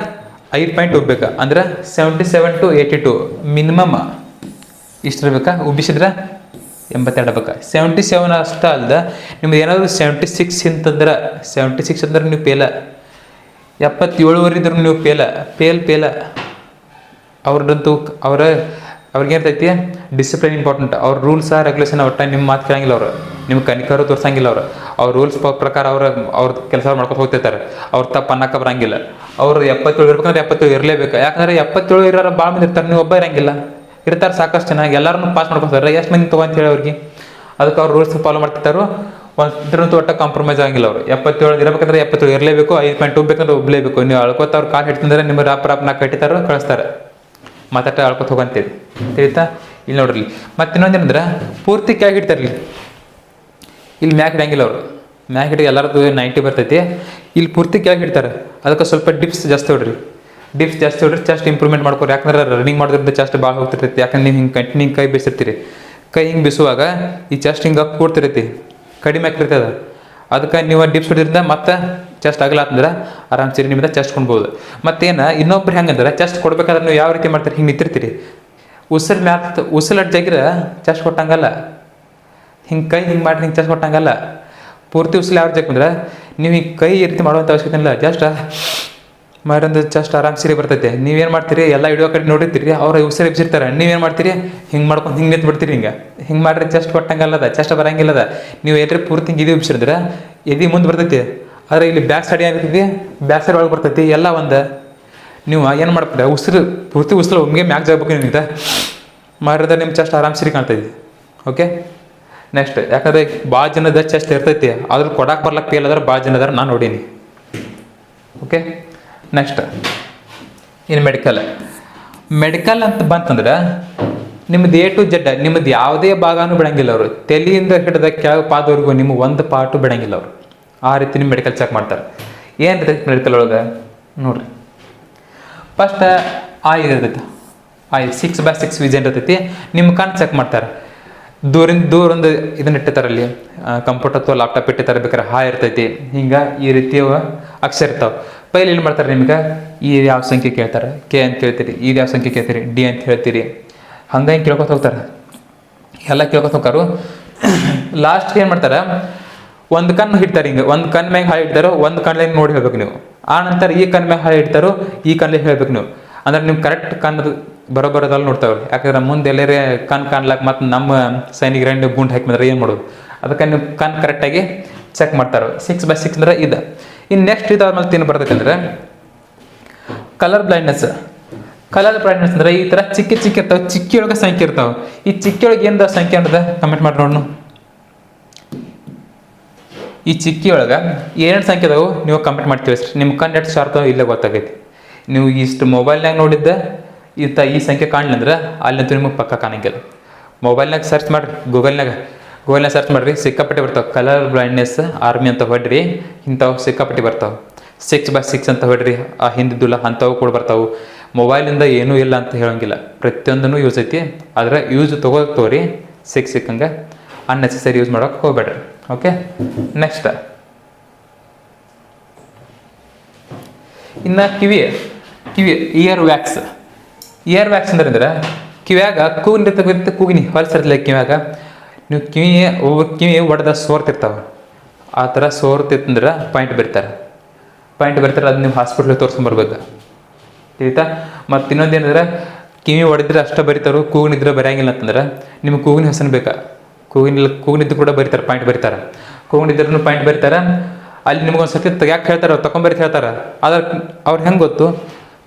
ಐದು ಪಾಯಿಂಟ್ ಹೋಗ್ಬೇಕಾ. ಅಂದ್ರೆ seventy seven to eighty two minimum ಇಷ್ಟು ಇರ್ಬೇಕಾ? ಉಬಿಸಿದ್ರೆ ಎಂಬತ್ತೆರಡು ಬೇಕಾ ಸೆವೆಂಟಿ ಸೆವೆನ್ ಅಷ್ಟೇ ಅಲ್ದ ನಿಮ್ದು ಏನಾದರೂ ಸೆವೆಂಟಿ ಸಿಕ್ಸ್ ಅಂತಂದ್ರೆ ಸೆವೆಂಟಿ ಸಿಕ್ಸ್ ಅಂದ್ರೆ ನೀವು ಪೇಲ ಎಪ್ಪತ್ತೇಳುವರೆ ಇದ್ರು ನೀವು ಪೇಲ ಪೇಲ್ ಪೇಲ ಅವ್ರದ್ದಂತೂ ಅವರ, ಅವ್ರಿಗೆ ಏರ್ತೈತಿ ಡಿಸಿಪ್ಲಿನ್ ಇಂಪಾರ್ಟೆಂಟ್ ಅವ್ರ ರೂಲ್ಸ್ ರೆಗ್ಯುಲೇಷನ್ ಒಟ್ಟ ನಿಮ್ಮ ಮಾತು ಕೇಳಂಗಿಲ್ಲ ಅವರು. ನಿಮ್ಮ ಕನಿಕರು ತೋರಿಸಂಗಿಲ್ಲ ಅವರು. ಅವ್ರ ರೂಲ್ಸ್ ಪ್ರಕಾರ ಅವ್ರ ಅವ್ರ ಕೆಲಸ ಮಾಡ್ಕೊಂಡು ಹೋಗ್ತಿರ್ತಾರೆ. ಅವ್ರ ತಪ್ಪು ಅನ್ನಕ್ಕ ಬರಂಗಿಲ್ಲ. ಅವ್ರು ಎಪ್ಪತ್ತೇಳು ಇರ್ಬೇಕಂದ್ರೆ ಎಪ್ಪತ್ತೇಳು ಇರಲೇಬೇಕು. ಯಾಕಂದ್ರೆ ಎಪ್ಪತ್ತೇಳು ಇರೋರು ಭಾಳ ಮಂದಿ ಇರ್ತಾರೆ, ನೀವು ಒಬ್ಬ ಇರಂಗಿಲ್ಲ. ಇರ್ತಾರೆ ಸಾಕಷ್ಟು ಚೆನ್ನಾಗಿ ಎಲ್ಲರನ್ನೂ ಪಾಸ್ ಮಾಡ್ಕೊತಾರೆ ಎಷ್ಟು ಮಂದಿ ತಗೋ ಅಂತ ಹೇಳಿ ಅವ್ರಿಗೆ? ಅದಕ್ಕೆ ಅವ್ರ ರೂಲ್ಸ್ ಫಾಲೋ ಮಾಡ್ತಿರ್ತಾರೋ. ಒಂದು ಒಟ್ಟ ಕಾಂಪ್ರಮೈಸ್ ಆಗಿಲ್ಲ ಅವರು. ಎಪ್ಪತ್ತೇಳು ಇರಬೇಕಂದ್ರೆ ಎಪ್ಪತ್ತೇಳು ಇರಲೇಬೇಕು, ಐದು ಪಾಯಿಂಟ್ ಹೋಗ್ಬೇಕಂದ್ರೆ ಒಬ್ಬಲೇಬೇಕು ನೀವು ಅಳ್ಕೊತ ಅವ್ರು ಕಾಲು ಹಿಡ್ತಂದ್ರೆ ನಿಮ್ಮ ರಾಪ್ ರಾಪ್ ನಾ ಕಟ್ಟಿತಾರೋ ಕಳಿಸ್ತಾರೆ. ಮಾತಾಟ ಅಳ್ಕೊತ ಹೋಗಂತೀರಿ ತಿಳಿತಾ? ಇಲ್ಲಿ ನೋಡ್ರಿ. ಮತ್ತೆ ಇನ್ನೊಂದೇನಂದ್ರೆ ಪೂರ್ತಿ ಕ್ಯಾಗ್ ಹಿಡ್ತಾರ್ಲಿ ಇಲ್ಲಿ. ಮ್ಯಾಕ್ ಹಿಡಂಗಿಲ್ಲ ಅವರು. ಮ್ಯಾಕ್ ಹಿಡಿದು ಎಲ್ಲರದ್ದು ನೈಂಟಿ ಬರ್ತೈತಿ. ಇಲ್ಲಿ ಪೂರ್ತಿ ಕ್ಯಾಗ್ ಹಿಡ್ತಾರೆ. ಅದಕ್ಕೆ ಸ್ವಲ್ಪ ಡಿಪ್ಸ್ ಜಾಸ್ತಿ ಹೊಡ್ರಿ. ಡಿಪ್ಸ್ ಜಾಸ್ತಿ ಹೊಡ್ರಿ ಚೆಸ್ಟ್ ಇಂಪ್ರೂವ್ಮೆಂಟ್ ಮಾಡ್ಕೊರಿ. ಯಾಕಂದ್ರೆ ರನ್ನಿಂಗ್ ಮಾಡೋದ್ರಿಂದ ಚೆಸ್ಟ್ ಭಾಳ ಹೋಗ್ತಿರ್ತೈತಿ. ಯಾಕಂದ್ರೆ ನೀವು ಹಿಂಗೆ ಕಂಟಿನ್ಯೂ ಕೈ ಬೀಸಿರ್ತೀರಿ. ಕೈ ಹಿಂಗೆ ಬೀಸುವಾಗ ಈ ಚೆಸ್ಟ್ ಹಿಂಗೆ ಅಪ್ ಕೂಡ್ತಿರೈತಿ. ಕಡಿಮೆ ಆಗ್ತಿರ್ತದ. ಅದಕ್ಕೆ ನೀವು ಡಿಪ್ಸ್ ಹೊಡಿದ್ರಿಂದ ಮತ್ತೆ ಚೆಸ್ಟ್ ಆಗಲ್ಲ ಅಂದ್ರೆ ಆರಾಮ್ ಸೇರಿ ನಿಮ್ಮಿಂದ ಚೆಸ್ಟ್ ಕೊಡ್ಬೋದು ಮತ್ತೇನು ಇನ್ನೊಬ್ರು ಹೆಂಗಂದ್ರೆ ಚೆಸ್ಟ್ ಕೊಡ್ಬೇಕಾದ್ರೆ ನೀವು ಯಾವ ರೀತಿ ಮಾಡ್ತೀರಿ? ಹಿಂಗೆ ನಿಂತಿರ್ತೀರಿ. ಉಸಿರು ಮ್ಯಾತ್ ಉಸಿಲಟ್ ಜಾಗಿರ ಚೆಸ್ಟ್ ಕೊಟ್ಟಂಗಲ್ಲ. ಹಿಂಗೆ ಕೈ ಹಿಂಗೆ ಮಾಡಿ ಹಿಂಗೆ ಚೆಸ್ಟ್ ಕೊಟ್ಟಂಗಲ್ಲ. ಪೂರ್ತಿ ಉಸಿರು ಯಾವ ರೀತಿ ಅಂದ್ರೆ ನೀವು ಹಿಂಗೆ ಕೈ ಈ ರೀತಿ ಮಾಡುವಂಥ ಅವಶ್ಯಕತೆ ಇಲ್ಲ. ಜಸ್ಟ್ ಮಾಡಿಂದ ಜಸ್ಟ್ ಆರಾಮ್ ಸಿರಿ ಬರ್ತೈತೆ. ನೀವೇನು ಮಾಡ್ತೀರಿ? ಎಲ್ಲ ವಿಡಿಯೋ ಕಡೆ ನೋಡಿರ್ತೀರಿ. ಅವ್ರು ಉಸಿರು ಎಬ್ಸಿರ್ತಾರೆ ನೀವೇನು ಮಾಡ್ತೀರಿ? ಹಿಂಗೆ ಮಾಡ್ಕೊಂಡು ಹಿಂಗೆ ನಿಂತು ಬಿಡ್ತೀರಿ ಹಿಂಗೆ. ಹಿಂಗೆ ಮಾಡ್ರಿ ಚೆಸ್ಟ್ ಕೊಟ್ಟಂಗಲ್ಲದ ಚೆಸ್ಟ್ ಬರಂಗಿಲ್ಲದ. ನೀವು ಎದ್ರೆ ಪೂರ್ತಿ ಹಿಂಗೆ ಇದು ಎಬ್ಸಿರಿದ್ರೆ ಎದಿ ಮುಂದೆ ಬರ್ತೈತಿ. ಆದರೆ ಇಲ್ಲಿ ಬ್ಯಾಕ್ ಸೈಡ್ ಏನಿರ್ತೈತಿ ಬ್ಯಾಕ್ ಸೈಡ್ ಒಳಗೆ ಬರ್ತೈತಿ. ಎಲ್ಲ ಒಂದು. ನೀವು ಏನು ಮಾಡ್ಬಿಟ್ರೆ ಉಸಿರು, ಪೂರ್ತಿ ಉಸಿರು ಒಮ್ಗೆ ಮ್ಯಾಕ್ ಜಾಗಬೇಕು ನಿಮ್ಗೆ ಮಾಡಿದ್ರೆ ನಿಮ್ಮ ಚೆಸ್ಟ್ ಆರಾಮ್ ಸಿರಿ ಕಾಣ್ತೈತಿ. ಓಕೆ ನೆಕ್ಸ್ಟ್ ಯಾಕಂದ್ರೆ ಭಾಳ ಜನದ ಚೆಸ್ಟ್ ಇರ್ತೈತಿ. ಅದ್ರ ಕೊಡಕ್ಕೆ ಬರ್ಲಕ್ಕೆ ಫೇಲ್ ಆದ್ರೆ ಭಾಳ ಜನ ಅದಾರ ನಾನು ನೋಡೀನಿ. ಓಕೆ ನೆಕ್ಸ್ಟ್ ಇನ್ನು ಮೆಡಿಕಲ್ ಮೆಡಿಕಲ್ ಅಂತ ಬಂತಂದ್ರೆ, ನಿಮ್ದು ಎ ಟು ಜೆಡ್ ನಿಮ್ಮದು ಯಾವುದೇ ಭಾಗನೂ ಬಿಡಂಗಿಲ್ಲ ಅವರು. ತೆಲಿಯಿಂದ ಹಿಡಿದ ಕೆಳಗೆ ಪಾದವರೆಗೂ ನಿಮ್ಮ ಒಂದು ಪಾಟು ಬಿಡಂಗಿಲ್ಲ ಅವರು. ಆ ರೀತಿ ನಿಮ್ಮ ಮೆಡಿಕಲ್ ಚೆಕ್ ಮಾಡ್ತಾರೆ. ಏನು ಇರ್ತೈತೆ ಮೆಡಿಕಲ್ ಒಳಗೆ? ನೋಡ್ರಿ. ಫಸ್ಟ್ ಆಯ್ ಇರ್ತೈತೆ. Eye six by six vision ಇರ್ತೈತಿ. ನಿಮ್ಮ ಕಣ್ಣು ಚೆಕ್ ಮಾಡ್ತಾರೆ. ದೂರಿಂದ ದೂರ ಒಂದು ಇದನ್ನ ಇಟ್ಟಿರ್ತಾರೆ ಅಲ್ಲಿ. ಕಂಪ್ಯೂಟರ್ ಅಥವಾ ಲ್ಯಾಪ್ಟಾಪ್ ಇಟ್ಟಿರ್ತಾರೆ, ಬೇಕಾದ್ರೆ ಹಾಯ್ ಇರ್ತೈತಿ. ಹಿಂಗೆ ಈ ರೀತಿಯ ಅಕ್ಷರ ಇರ್ತಾವೆ. ಪೈಲಿ ಏನು ಮಾಡ್ತಾರೆ ನಿಮ್ಗೆ? ಈ ಯಾವ ಸಂಖ್ಯೆ ಕೇಳ್ತಾರೆ? ಕೆ ಅಂತ ಹೇಳ್ತೀರಿ ಇದು ಯಾವ ಸಂಖ್ಯೆ ಕೇಳ್ತೀರಿ? ಡಿ ಅಂತ ಹೇಳ್ತೀರಿ. ಹಂಗೆ ಕೇಳ್ಕೊತ ಹೋಗ್ತಾರೆ? ಎಲ್ಲ ಕೇಳ್ಕೊತ ಹೋಗಾರು ಲಾಸ್ಟ್ಗೆ ಏನು ಮಾಡ್ತಾರೆ? ಒಂದು ಕಣ್ಣು ಹಿಡ್ತಾರೆ ಹಿಂಗೆ. ಒಂದು ಕಣ್ಣು ಮ್ಯಾಗ ಹಾಳು ಇಡ್ತಾರೋ ಒಂದು ಕಣ್ಣಲ್ಲಿ ನೋಡಿ ಹೇಳ್ಬೇಕು ನೀವು. ಆ ನಂತರ ಈ ಕಣ್ಣು ಮ್ಯಾಗ ಹಾಳು ಇಡ್ತಾರೋ ಈ ಕಣ್ಣಲ್ಲಿ ಹೇಳ್ಬೇಕು ನೀವು. ಅಂದ್ರೆ ನೀವು ಕರೆಕ್ಟ್ ಕಣ್ಣು ಬರೋಬರೋದಲ್ಲಿ ನೋಡ್ತಾವ್ರಿ. ಯಾಕಂದ್ರೆ ಮುಂದೆ ಎಲ್ಲರೇ ಕಣ್ ಕಾಣ್ಲಾಕ್ ಮತ್ತು ನಮ್ಮ ಸೈನಿಕರ ಗುಂಡು ಹಾಕಿ ಬಂದ್ರೆ ಏನು ಮಾಡೋದು? ಅದಕ್ಕೆ ನೀವು ಕಣ್ಣು ಕರೆಕ್ಟಾಗಿ ಚೆಕ್ ಮಾಡ್ತಾರೆ. ಸಿಕ್ಸ್ ಬೈ ಸಿಕ್ಸ್ ಅಂದ್ರೆ ಇದು. ಇನ್ನು ನೆಕ್ಸ್ಟ್ ಇದಾದ್ಮೇಲೆ ತಿನ್ನು ಬರ್ತೈತೆ ಕಲರ್ ಬ್ಲೈಂಡ್ನೆಸ್ ಕಲರ್ ಬ್ಲೈಂಡ್ನೆಸ್ ಅಂದ್ರೆ ಈ ಥರ ಚಿಕ್ಕ ಚಿಕ್ಕ ಇರ್ತಾವೆ, ಚಿಕ್ಕಿಯೊಳಗೆ ಸಂಖ್ಯೆ ಇರ್ತಾವೆ. ಈ ಚಿಕ್ಕಿಯೊಳಗೆ ಏನು ಸಂಖ್ಯೆ ಅನ್ನೋದ ಕಮೆಂಟ್ ಮಾಡಿ ನೋಡೋಣ ಈ ಚಿಕ್ಕಿಯೊಳಗೆ ಏನೇನು ಸಂಖ್ಯೆ ಅದಾವು ನೀವು ಕಮೆಂಟ್ ಮಾಡ್ತೀವಿ ತಿಳಿಸ್ರಿ ನಿಮ್ಮ ಕಣ್ಣು ಎಷ್ಟು ಶಾರ್ಪ್ ಇಲ್ಲೇ ಗೊತ್ತಾಗೈತಿ. ನೀವು ಇಷ್ಟು ಮೊಬೈಲ್ನಾಗ ನೋಡಿದ್ದ ಇಂಥ ಈ ಸಂಖ್ಯೆ ಕಾಣ್ಲಂದ್ರೆ ಅಲ್ಲಂತೂ ನಿಮಗೆ ಪಕ್ಕ ಕಾಣಂಗಿಲ್ಲ. ಮೊಬೈಲ್ನಾಗ ಸರ್ಚ್ ಮಾಡಿರಿ ಗೂಗಲ್ನಾಗ ಗೂಗಲ್ನಾಗ ಸರ್ಚ್ ಮಾಡಿರಿ, ಸಿಕ್ಕಾಪಟ್ಟೆ ಬರ್ತಾವೆ. ಕಲರ್ ಬ್ಲೈಂಡ್ನೆಸ್ ಆರ್ಮಿ ಅಂತ ಹೊಡ್ರಿ, ಇಂಥವು ಸಿಕ್ಕಾಪಟ್ಟೆ ಬರ್ತಾವೆ. ಸಿಕ್ಸ್ ಬೈ ಸಿಕ್ಸ್ ಅಂತ ಹೊಡ್ರಿ, ಆ ಹಿಂದಿದ್ದುಲ್ಲ ಅಂಥವು ಕೂಡ ಬರ್ತಾವೆ. ಮೊಬೈಲಿಂದ ಏನೂ ಇಲ್ಲ ಅಂತ ಹೇಳೋಂಗಿಲ್ಲ. ಪ್ರತಿಯೊಂದನ್ನು ಯೂಸ್ ಐತಿ. ಆದರೆ ಯೂಸ್ ತೊಗೋಕ್ ತೋರಿ ಸಿಕ್ಸ್ ಸಿಕ್ಕಂಗೆ ಅನ್ನೆಸೆಸರಿ ಯೂಸ್ ಮಾಡೋಕೆ ಹೋಗ್ಬೇಡ್ರಿ. ಓಕೆ ನೆಕ್ಸ್ಟ್ ಇನ್ನು ಕಿವಿ ಕಿವಿ ಇಯರ್ ವ್ಯಾಕ್ಸ್ ಇಯರ್ ವ್ಯಾಕ್ಸ್ ಅಂದ್ರೆ ಕಿವ್ಯಾಗ ಕೂಗಿನ ಕೂಗಿನಿ. ಹೊಲಸಿರ್ತಲ್ಲ ಕಿವ್ಯಾಗ. ನೀವು ಕಿವಿ ಕಿವಿ ಒಡೆದ ಸೋರ್ತಿರ್ತಾವೆ. ಆ ಥರ ಸೋರ್ತಿತ್ತಂದ್ರೆ ಪಾಯಿಂಟ್ ಬರ್ತಾರೆ. ಪಾಯಿಂಟ್ ಬರ್ತಾರೆ, ಅದು ನೀವು ಹಾಸ್ಪಿಟ್ಲಿಗೆ ತೋರಿಸ್ಕೊಂಬರ್ಬೇಕು ತಿಳಿತಾ? ಮತ್ತು ಇನ್ನೊಂದು ಏನಂದ್ರೆ, ಕಿವಿ ಒಡೆದ್ರೆ ಅಷ್ಟೇ ಬರೀತಾರೆ ಕೂಗಿನಿದ್ರೆ ಬರೆಯಂಗಿಲ್ಲ ಅಂತಂದ್ರೆ, ನಿಮ್ಗೆ ಕೂಗಿನ ಹೆಸರು ಬೇಕಾ? ಕೂಗಿನ ಕೂಗಿನಿದ್ದು ಕೂಡ ಬರೀತಾರೆ, ಪಾಯಿಂಟ್ ಬರೀತಾರೆ. ಕೂಗಿನಿದ್ರೂ ಪಾಯಿಂಟ್ ಬರೀತಾರೆ. ಅಲ್ಲಿ ನಿಮ್ಗೊಂದು ಸರ್ತಿ ಯಾಕೆ ಹೇಳ್ತಾರೆ, ಅವ್ರು ಹೇಳ್ತಾರೆ. ಆದ್ರೆ ಅವ್ರು ಹೆಂಗೆ ಗೊತ್ತು?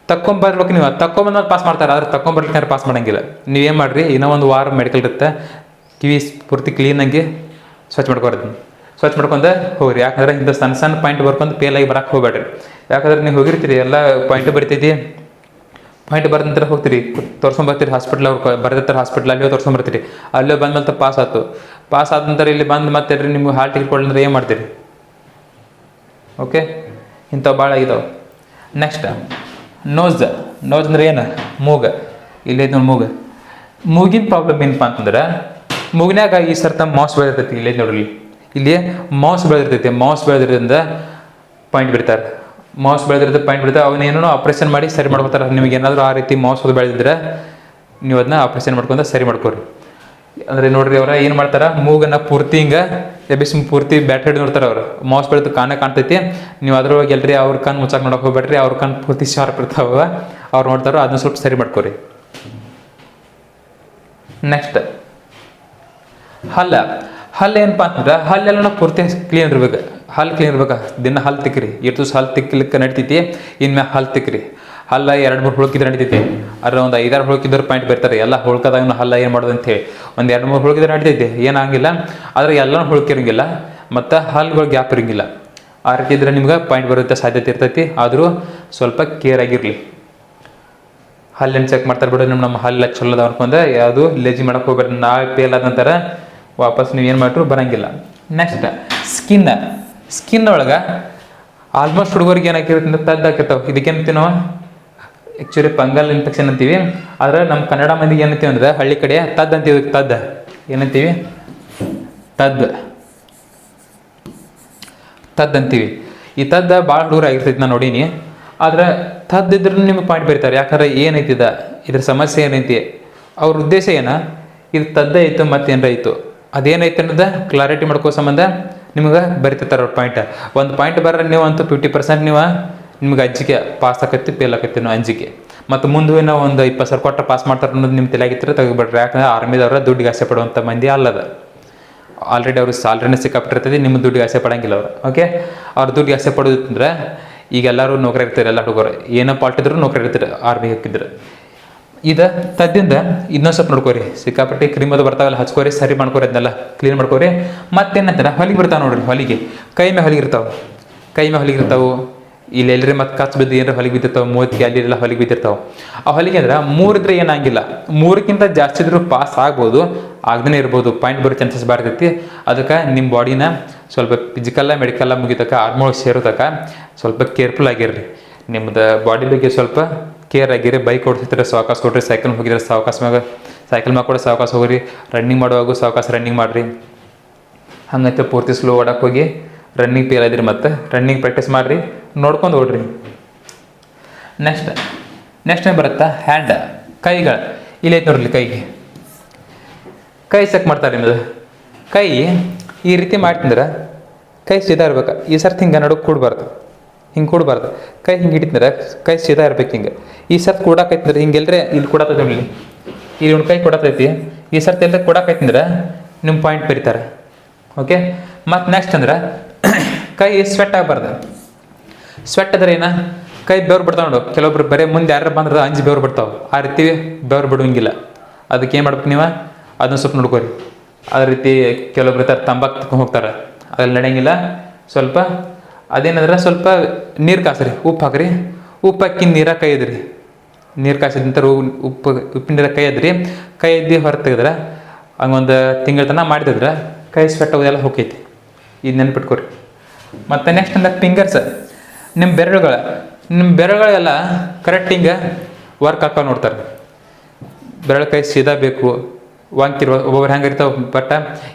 ತಕೊಂಬರ್ಬೇಕು ನೀವು. ತಕೊಂಬಂದ್ರೆ ಪಾಸ್ ಮಾಡ್ತಾರೆ, ಆದ್ರೆ ತಕೊಂಬರ್ಲಿಕ್ಕೆ ಪಾಸ್ ಮಾಡೋಂಗಿಲ್ಲ. ನೀವೇನು ಮಾಡಿರಿ, ಇನ್ನೂ ಒಂದು ವಾರ ಮೆಡಿಕಲ್ ಇರುತ್ತೆ. ಕಿವಿ ಪೂರ್ತಿ ಕ್ಲೀನಾಗಿ ಸ್ವಚ್ಛ ಮಾಡ್ಕೊಡ್ತೀನಿ ಸ್ವಚ್ಛ ಮಾಡ್ಕೊಂಡು ಹೋಗ್ರಿ. ಯಾಕಂದ್ರೆ ಇಂಥ ಸಣ್ಣ ಸಣ್ಣ ಪಾಯಿಂಟ್ ಬರ್ಕೊಂಡು ಪೇಲಾಗಿ ಬರಕ್ಕೆ ಹೋಗ್ಬೇಡ್ರಿ. ಯಾಕಂದ್ರೆ ನೀವು ಹೋಗಿರ್ತೀರಿ, ಎಲ್ಲ ಪಾಯಿಂಟ್ ಬರಿತೈತಿ. ಪಾಯಿಂಟ್ ಬರ್ದಂತರ ಹೋಗ್ತೀರಿ. ತೋರ್ಸ್ಕೊಂಬರ್ತೀರಿ ಹಾಸ್ಪಿಟ್ಲ್ ಅವ್ರು ಬರ್ದಿರ್ತಾರೆ ಹಾಸ್ಪಿಟ್ಲ್ ಅಲ್ಲಿ ತೋರ್ಸ್ಕೊಂಬರ್ತೀರಿ. ಅಲ್ಲೇ ಬಂದ್ಮೇಲೆ ಪಾಸ್ ಆಯ್ತು ಪಾಸ್ ಆದ ನಂತರ ಇಲ್ಲಿ ಬಂದು ಮತ್ತೆ ರೀ ನಿಮ್ಗೆ ಹಾಲ್ ಟಿಕೆಟ್ ಏನು ಮಾಡ್ತೀರಿ? ಓಕೆ ಇಂಥವು ಭಾಳ ಇದಾವೆ. ನೆಕ್ಸ್ಟ್ ನೋಸ್ ನೋಸ್ ಅಂದ್ರೆ ಏನು? ಮೂಗ. ಇಲ್ಲೇ ಮೂಗ. ಮೂಗಿನ ಪ್ರಾಬ್ಲಮ್ ಏನಪ್ಪ ಅಂತಂದ್ರೆ ಮೂಗಿನಾಗ ಈ ಸರ್ತ ಮೌಸ್ ಬೆಳೆದಿರ್ತೈತಿ, ಇಲ್ಲೇ ನೋಡ್ರಿ. ಇಲ್ಲಿ ಮೌಸ್ ಬೆಳೆದಿರ್ತೈತಿ, ಮೌಸ್ ಬೆಳೆದ್ರಿಂದ ಪಾಯಿಂಟ್ ಬಿಡ್ತಾರೆ. ಮೌಸ್ ಬೆಳೆದಿರೋದು ಪಾಯಿಂಟ್ ಬಿಡ್ತಾರೆ ಅವನೇನೋ ಆಪ್ರೇಷನ್ ಮಾಡಿ ಸರಿ ಮಾಡ್ಕೊತಾರೆ. ನಿಮಗೆ ಏನಾದರೂ ಆ ರೀತಿ ಮೌಸ್ ಬೆಳೆದಿದ್ರೆ ನೀವು ಅದನ್ನ ಆಪ್ರೇಷನ್ ಮಾಡ್ಕೊಂಡು ಸರಿ ಮಾಡ್ಕೊರಿ. ಅಂದರೆ ನೋಡ್ರಿ ಅವ್ರ ಏನು ಮಾಡ್ತಾರೆ, ಮೂಗನ್ನು ಪೂರ್ತಿ ಹಿಂಗೆ ಎಬಿಸ್ ಪೂರ್ತಿ ಬ್ಯಾಟ್ರಿ ನೋಡ್ತಾರೆ ಅವ್ರು. ಮೌಸ್ ಬೆಳೆದು ಕಾಣ ಕಾಣ್ತೈತಿ. ನೀವು ಅದ್ರೊಳಗೆ ಎಲ್ರಿ ಅವ್ರ ಕಣ್ಣು ಮುಚ್ಚಾಕ್ ನೋಡೋಕೆ ಹೋಗ್ಬೇಡ್ರಿ, ಅವ್ರ ಕಣ್ ಪೂರ್ತಿ ಶಾರ್ಪ್ ಇರ್ತಾವ. ಅವ್ರು ನೋಡ್ತಾರೋ, ಅದನ್ನ ಸ್ವಲ್ಪ ಸರಿ ಮಾಡ್ಕೊರಿ. ನೆಕ್ಸ್ಟ್ ಹಲ್ಲ ಹಲ್ಲ ಏನಪ್ಪ ಅಂತಂದ್ರೆ ಹಲ್ಲೆಲ್ಲ ಪೂರ್ತಿ ಕ್ಲೀನ್ ಇರ್ಬೇಕು. ಹಲ್ಲು ಕ್ಲೀನ್ ಇರ್ಬೇಕು. ದಿನ ಹಲ್ಲು ತಿಕ್ಕಿರಿ ಎಷ್ಟು ದಿವಸ ಹಲ್ಲು ತಿಕ್ಕಲಿಕ್ಕೆ ನಡಿತೈತಿ ಇನ್ಮ್ಯಾಗ ಹಲ್ಲು ತಿಕ್ಕಿರಿ ಹಲ್ಲ ಎರಡು ಮೂರು ಹುಳುಕಿದ್ರೆ ನಡಿತೈತಿ. ಅದ್ರ ಒಂದು ಐದಾರು ಹುಳುಕಿದ್ರೆ ಪಾಯಿಂಟ್ ಬರ್ತಾರೆ. ಎಲ್ಲ ಹುಳ್ಕದಾಗ ಹಲ್ಲ ಏನು ಮಾಡೋದು ಅಂತ ಹೇಳಿ. ಒಂದು ಎರಡು ಮೂರು ಹುಳುಕಿದ್ರೆ ನಡಿತೈತಿ. ಏನಾಗಿಲ್ಲ ಆದ್ರೆ ಎಲ್ಲ ಹುಳುಕಿರಂಗಿಲ್ಲ. ಮತ್ತು ಹಲ್ಲುಗಳು ಗ್ಯಾಪ್ ಇರಂಗಿಲ್ಲ. ಆ ರೀತಿ ಇದ್ರೆ ನಿಮ್ಗೆ ಪಾಯಿಂಟ್ ಬರುತ್ತೆ ಸಾಧ್ಯತೆ ಇರ್ತೈತಿ. ಆದರೂ ಸ್ವಲ್ಪ ಕೇರ್ ಆಗಿರಲಿ. ಹಲ್ಲೇನು ಚೆಕ್ ಮಾಡ್ತಾರೆ ಬಿಡು. ನಿಮ್ಮ ನಮ್ಮ ಹಲ್ಲ ಚಲೋ ಅದಾವ ಅನ್ಕೊಂಡೆ. ಯಾವುದು ಲೇಜಿ ಮಾಡೋಕೆ ಹೋಗ್ಬೇಡ್ರಿ. ನಾಳೆ ಪೇಲ್ ಆದ ನಂತರ ವಾಪಸ್ ನೀವು ಏನು ಮಾಡ್ರು? ಬರಂಗಿಲ್ಲ. ನೆಕ್ಸ್ಟ್ ಸ್ಕಿನ್ ಸ್ಕಿನ್ ಒಳಗೆ ಆಲ್ಮೋಸ್ಟ್ ಹುಡುಗರಿಗೆ ಏನಾಗಿರುತ್ತೆ ತದ್ದಾಕಿರ್ತಾವೆ ತದ್ದು ಇದಕ್ಕೇನಂತೀವಿ ನಾವು? ಆ್ಯಕ್ಚುಲಿ ಪಂಗಲ್ ಇನ್ಫೆಕ್ಷನ್ ಅಂತೀವಿ. ಆದ್ರೆ ನಮ್ಮ ಕನ್ನಡ ಮಂದಿಗೆ ಏನಂತೀವಿ ಅಂದ್ರೆ ಹಳ್ಳಿ ಕಡೆ ತದ್ ಅಂತೀವಿ ತದ್ ಏನಂತೀವಿ ತದ್ ತದ್ ಅಂತೀವಿ. ಈ ತದ್ದ ಭಾಳ ಹುಡುಗರು ಆಗಿರ್ತೈತಿ ನಾನು ನೋಡೀನಿ. ಆದ್ರೆ ತದ್ದಿದ್ರೂ ನಿಮಗೆ ಪಾಯಿಂಟ್ ಬರೀತಾರೆ. ಯಾಕಂದ್ರೆ ಏನೈತಿ ಇದ? ಇದ್ರ ಸಮಸ್ಯೆ ಏನೈತಿ? ಅವ್ರ ಉದ್ದೇಶ ಏನ? ಇದು ತದ್ದ ಇತ್ತು ಮತ್ತೇನರ ಐತು ಅದೇನೈತೆ ಅನ್ನೋದು ಕ್ಲಾರಿಟಿ ಮಾಡ್ಕೋ ಸಂಬಂಧ ನಿಮ್ಗೆ ಬರಿತಿರ್ತಾರೆ ಅವ್ರ ಪಾಯಿಂಟ್ ಒಂದು ಪಾಯಿಂಟ್ ಬರ್ರೆ ನೀವು ಅಂತೂ ಫಿಫ್ಟಿ ಪರ್ಸೆಂಟ್ ನೀವು ನಿಮ್ಗೆ ಅಂಜಿಕೆ ಪಾಸ್ ಆಕತ್ತಿ ಫೇಲ್ ಆಕತ್ತಿ ನಾವು ಅಂಜಿಕೆ. ಮತ್ತು ಮುಂದೆ ನಾವು ಒಂದು ಇಪ್ಪತ್ತು ಸಾವಿರ ಕೊಟ್ಟು ಪಾಸ್ ಮಾಡ್ತಾರೆ ಅನ್ನೋದು ನಿಮ್ಮ ತಲೆಯಾಗಿತ್ತು ತೆಗಿಬಿಡ್ರಿ ಯಾಕಂದ್ರೆ ಆರ್ಮಿದವ್ರ ದುಡ್ಡಿಗೆ ಆಸೆ ಪಡುವಂಥ ಮಂದಿ ಅಲ್ಲದ. ಆಲ್ರೆಡಿ ಅವ್ರಿಗೆ ಸ್ಯಾಲ್ರಿನೇ ಸಿಕ್ಕಾಪಟ್ಟಿರ್ತದೆ ನಿಮ್ಮ ದುಡ್ಡಿಗೆ ಆಸೆ ಪಡಂಗಿಲ್ಲ ಅವರು. ಓಕೆ ಅವ್ರ ದುಡ್ಡಿಗೆ ಆಸೆ ಪಡೋದಂದ್ರೆ ಈಗ ಎಲ್ಲರೂ ನೌಕರಿ ಇರ್ತಾರೆ ಎಲ್ಲ ಹುಡುಗರು. ಏನೋ ಪಾಲ್ಟಿದ್ರು ನೌಕರಿ ಇರ್ತಾರೆ ಆರ್ಮಿಗೆ ಹಾಕಿದ್ರೆ ಇದು ತದ್ದಿಂದ ಇನ್ನೊಂದು ಸ್ವಲ್ಪ ನೋಡ್ಕೋರಿ. ಸಿಕ್ಕಾಪಟ್ಟೆ ಕ್ರೀಮ್ ಅದು ಬರ್ತಾವಲ್ಲ, ಹಚ್ಕೋರಿ, ಸರಿ ಮಾಡ್ಕೋರಿ ಅದನ್ನೆಲ್ಲ ಕ್ಲೀನ್ ಮಾಡ್ಕೋರಿ. ಮತ್ತೇನಂತಾರ ಹೊಲಿಗೆ ಬರ್ತಾವೆ ನೋಡ್ರಿ, ಹೊಲಿಗೆ. ಕೈ ಮೇಲೆ ಹೊಲಿಗೆ ಇರ್ತಾವೆ. ಕೈ ಮೇಲೆ ಹೊಲಿಗೆ ಇರ್ತಾವೆ. ಇಲ್ಲಿ ಎಲ್ಲರಿ ಮತ್ತೆ ಕಚ್ ಬಿದ್ದು ಏನಾರ ಹೊಲಿಗೆ ಬಿದ್ದಿರ್ತಾವೆ ಮೂವತ್ತಿಗೆ ಅಲ್ಲಿ ಎಲ್ಲ ಹೊಲಿಗೆ ಬಿದ್ದಿರ್ತಾವೆ. ಆ ಹೊಲಿಗೆ ಅಂದ್ರೆ ಮೂರಿದ್ರೆ ಏನಾಗಿಲ್ಲ. ಮೂರಕ್ಕಿಂತ ಜಾಸ್ತಿ ಇದ್ರೂ ಪಾಸ್ ಆಗ್ಬೋದು ಆಗದೇ ಇರ್ಬೋದು. ಪಾಯಿಂಟ್ ಬರೋ ಚಾನ್ಸಸ್ ಬಾರ್ತೈತಿ ಅದಕ್ಕೆ ನಿಮ್ಮ ಬಾಡಿನ ಸ್ವಲ್ಪ ಫಿಸಿಕಲ್ಲ ಮೆಡಿಕಲ್ಲ ಮುಗಿತಕ್ಕ ಆರ್ಮೋಲ್ ಸೇರೋತಕ್ಕ ಸ್ವಲ್ಪ ಕೇರ್ಫುಲ್ ಆಗಿರ್ರಿ. ನಿಮ್ಮದು ಬಾಡಿ ಬಗ್ಗೆ ಸ್ವಲ್ಪ ಕೇರ್ ಆಗಿರಿ ಬೈಕ್ ಓಡಿಸಿದ್ರೆ ಸಾವಕಾಶ ಕೊಡ್ರಿ ಸೈಕಲ್ ಹೋಗಿದ್ರೆ ಸಾವಕಾಶ ಮ್ಯಾಗ ಸೈಕಲ್ ಮ್ಯಾಗ ಕೂಡ ಸಾವಕಾಶ ಹೋಗ್ರಿ. ರನ್ನಿಂಗ್ ಮಾಡುವಾಗ ಸಾವಕಾಶ ರನ್ನಿಂಗ್ ಮಾಡಿರಿ. ಹಂಗಂತ ಪೂರ್ತಿ ಸ್ಲೋ ಓಡಕ್ಕೆ ಹೋಗಿ ರನ್ನಿಂಗ್ ಫೇಲ್ ಆದಿರಿ ಮತ್ತು. ರನ್ನಿಂಗ್ ಪ್ರಾಕ್ಟೀಸ್ ಮಾಡಿರಿ, ನೋಡ್ಕೊಂಡು ಓಡ್ರಿ. ನೆಕ್ಸ್ಟ್ ನೆಕ್ಸ್ಟ್ ಏನು ಬರುತ್ತಾ? ಹ್ಯಾಂಡ್ ಕೈಗಳು. ಇಲ್ಲಿ ಐತೆ ನೋಡ್ರಿ ಕೈಗೆ. ಕೈ ಚೆಕ್ ಮಾಡ್ತಾರೆ ನಿಮ್ಮದು ಕೈ ಈ ರೀತಿ ಮಾಡ್ತಿದ್ರೆ ಕೈ ಸೀದಾ ಇರ್ಬೇಕು ಈ ಸರ್ತಿ ಹಿಂಗೆ ನಡುಕ್ಕೆ ಕೂಡಬಾರ್ದು. ಹಿಂಗೆ ಕೊಡಬಾರ್ದು. ಕೈ ಹಿಂಗೆ ಹಿಡಿತಂದ್ರೆ ಕೈ ಸೀದಾ ಇರ್ಬೇಕು ಹಿಂಗೆ. ಈ ಸರ್ತ್ ಕೊಡಾಕೈತಂದ್ರೆ ಹಿಂಗೆಲ್ಲರೆ ಇಲ್ಲಿ ಕೊಡತ್ತೆ ಇಲ್ಲಿ ಇಲ್ಲಿ ಒಂದು ಕೈ ಕೊಡತೈತಿ ಈ ಸರ್ತ್ ಎಲ್ಲರ ಕೊಡಾಕೈತಂದ್ರೆ ನಿಮ್ಮ ಪಾಯಿಂಟ್ ಬರೀತಾರೆ. ಓಕೆ ಮತ್ತು ನೆಕ್ಸ್ಟ್ ಅಂದ್ರೆ (coughs) ಕೈ ಸ್ವೆಟ್ ಆಗಬಾರ್ದು. ಸ್ವೆಟ್ ಅಂದ್ರೆ ಏನ? ಕೈ ಬೆವ್ರು ಬಿಡ್ತಾವೆ ನೋಡು. ಕೆಲವೊಬ್ರು ಬರೇ ಮುಂದೆ ಯಾರು ಬಂದ್ರೆ ಅಂಜಿ ಬೆವ್ರು ಬಿಡ್ತಾವೆ. ಆ ರೀತಿ ಬೆವ್ರು ಬಿಡುವಂಗಿಲ್ಲ. ಅದಕ್ಕೆ ಏನು ಮಾಡ್ಬೇಕು ನೀವು? ಅದನ್ನ ಸ್ವಲ್ಪ ನೋಡ್ಕೊರಿ. ಅದೇ ರೀತಿ ಕೆಲವೊಬ್ರು ಇರ್ತಾರೆ, ತಂಬಾಕು ಹೋಗ್ತಾರೆ. ಅದ್ರಲ್ಲಿ ನಡೆಯಂಗಿಲ್ಲ. ಸ್ವಲ್ಪ ಅದೇನಂದ್ರೆ ಸ್ವಲ್ಪ ನೀರು ಕಾಸ್ರಿ, ಉಪ್ಪು ಹಾಕ್ರಿ. ಉಪ್ಪು ಹಾಕಿ ಕೈ ಇದ್ರಿ ನೀರು ಕಾಸಿದ ನಂತರ ಉಪ್ಪು, ಉಪ್ಪಿನ ಇದ್ರಿ ಕೈ ಎದ್ದು ಹೊರ ತೆಗೆದ್ರೆ ಹಂಗೊಂದು ತಿಂಗಳ ತನಕ ಮಾಡಿದ್ರೆ ಕೈ ಸ್ವೆಟ್ ಎಲ್ಲ ಹೋಗೈತಿ ಇದು ನೆನ್ಪಿಟ್ಕೊರಿ. ಮತ್ತು ನೆಕ್ಸ್ಟ್ ಅಂದ್ರೆ ಫಿಂಗರ್ಸ್ ನಿಮ್ಮ ಬೆರಳುಗಳ ನಿಮ್ಮ ಬೆರಳುಗಳೆಲ್ಲ ಕರೆಕ್ಟ್ ಹಿಂಗೆ ವರ್ಕ್ ಹಾಕೋ ನೋಡ್ತಾರೆ. ಬೆರಳು ಕೈ ಸೀದಾ ಬೇಕು. ವಾಂಕಿರುವ, ಒಬ್ಬೊಬ್ರು ಹೆಂಗೆ ಇರ್ತಾವೆ, ಬಟ್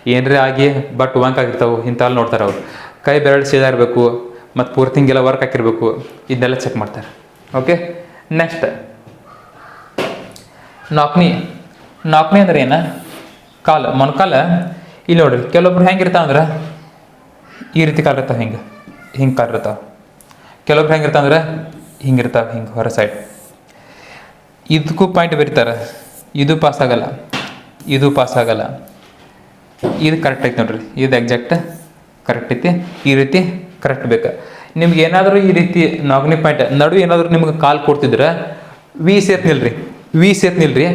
ಏನರೇ ಆಗಿ ಬಟ್ ವಾಂಕ್ ಆಗಿರ್ತಾವೆ ಇಂಥಲ್ಲಿ ನೋಡ್ತಾರೆ ಅವ್ರು. ಕೈ ಬೆರಳು ಸೀದಾ ಇರಬೇಕು ಮತ್ತು ಪೂರ್ತಿ ಹಿಂಗೆಲ್ಲ ವರ್ಕ್ ಹಾಕಿರಬೇಕು, ಇದನ್ನೆಲ್ಲ ಚೆಕ್ ಮಾಡ್ತಾರೆ. Okay next ನಾಕ್ನಿ. ನಾಕ್ನಿ ಅಂದ್ರೆ ಏನು? ಕಾಲು. ಮೊಣಕಾಲ. ಇಲ್ಲಿ ನೋಡ್ರಿ, ಕೆಲವೊಬ್ರು ಹೆಂಗಿರ್ತಾವ ಅಂದ್ರೆ? ಈ ರೀತಿ ಕಾಲು ಇರ್ತಾವೆ, ಹಿಂಗೆ. ಹಿಂಗೆ ಕಾಲು ಇರ್ತಾವೆ. ಕೆಲವೊಬ್ರು ಹೆಂಗಿರ್ತಾವ ಅಂದ್ರೆ? ಹಿಂಗೆ ಇರ್ತಾವೆ, ಹಿಂಗೆ ಹೊರ ಸೈಡ್ ಇದಕ್ಕೂ ಪಾಯಿಂಟ್ ಬರೀತಾರೆ. ಇದು ಪಾಸ್ ಆಗಲ್ಲ. ಇದು ಪಾಸ್ ಆಗಲ್ಲ. ಇದು ಕರೆಕ್ಟ್ ಐತೆ ನೋಡ್ರಿ. ಇದು ಎಕ್ಸಾಕ್ಟ್ ಕರೆಕ್ಟ್ ಐತಿ? ಈ ರೀತಿ ಕರೆಕ್ಟ್ ಬೇಕು. ನಿಮ್ಗೆ ಏನಾದರೂ ಈ ರೀತಿ ನಾಗ್ನಿ ಪಾಯಿಂಟ್ ನಡು ಏನಾದರೂ ನಿಮ್ಗೆ ಕಾಲು ಕೊಡ್ತಿದ್ರೆ, ವಿ ಸೇತ್ ನಿಲ್ರಿ. ವಿ ಸೇತ್ ನಿಲ್ರಿ.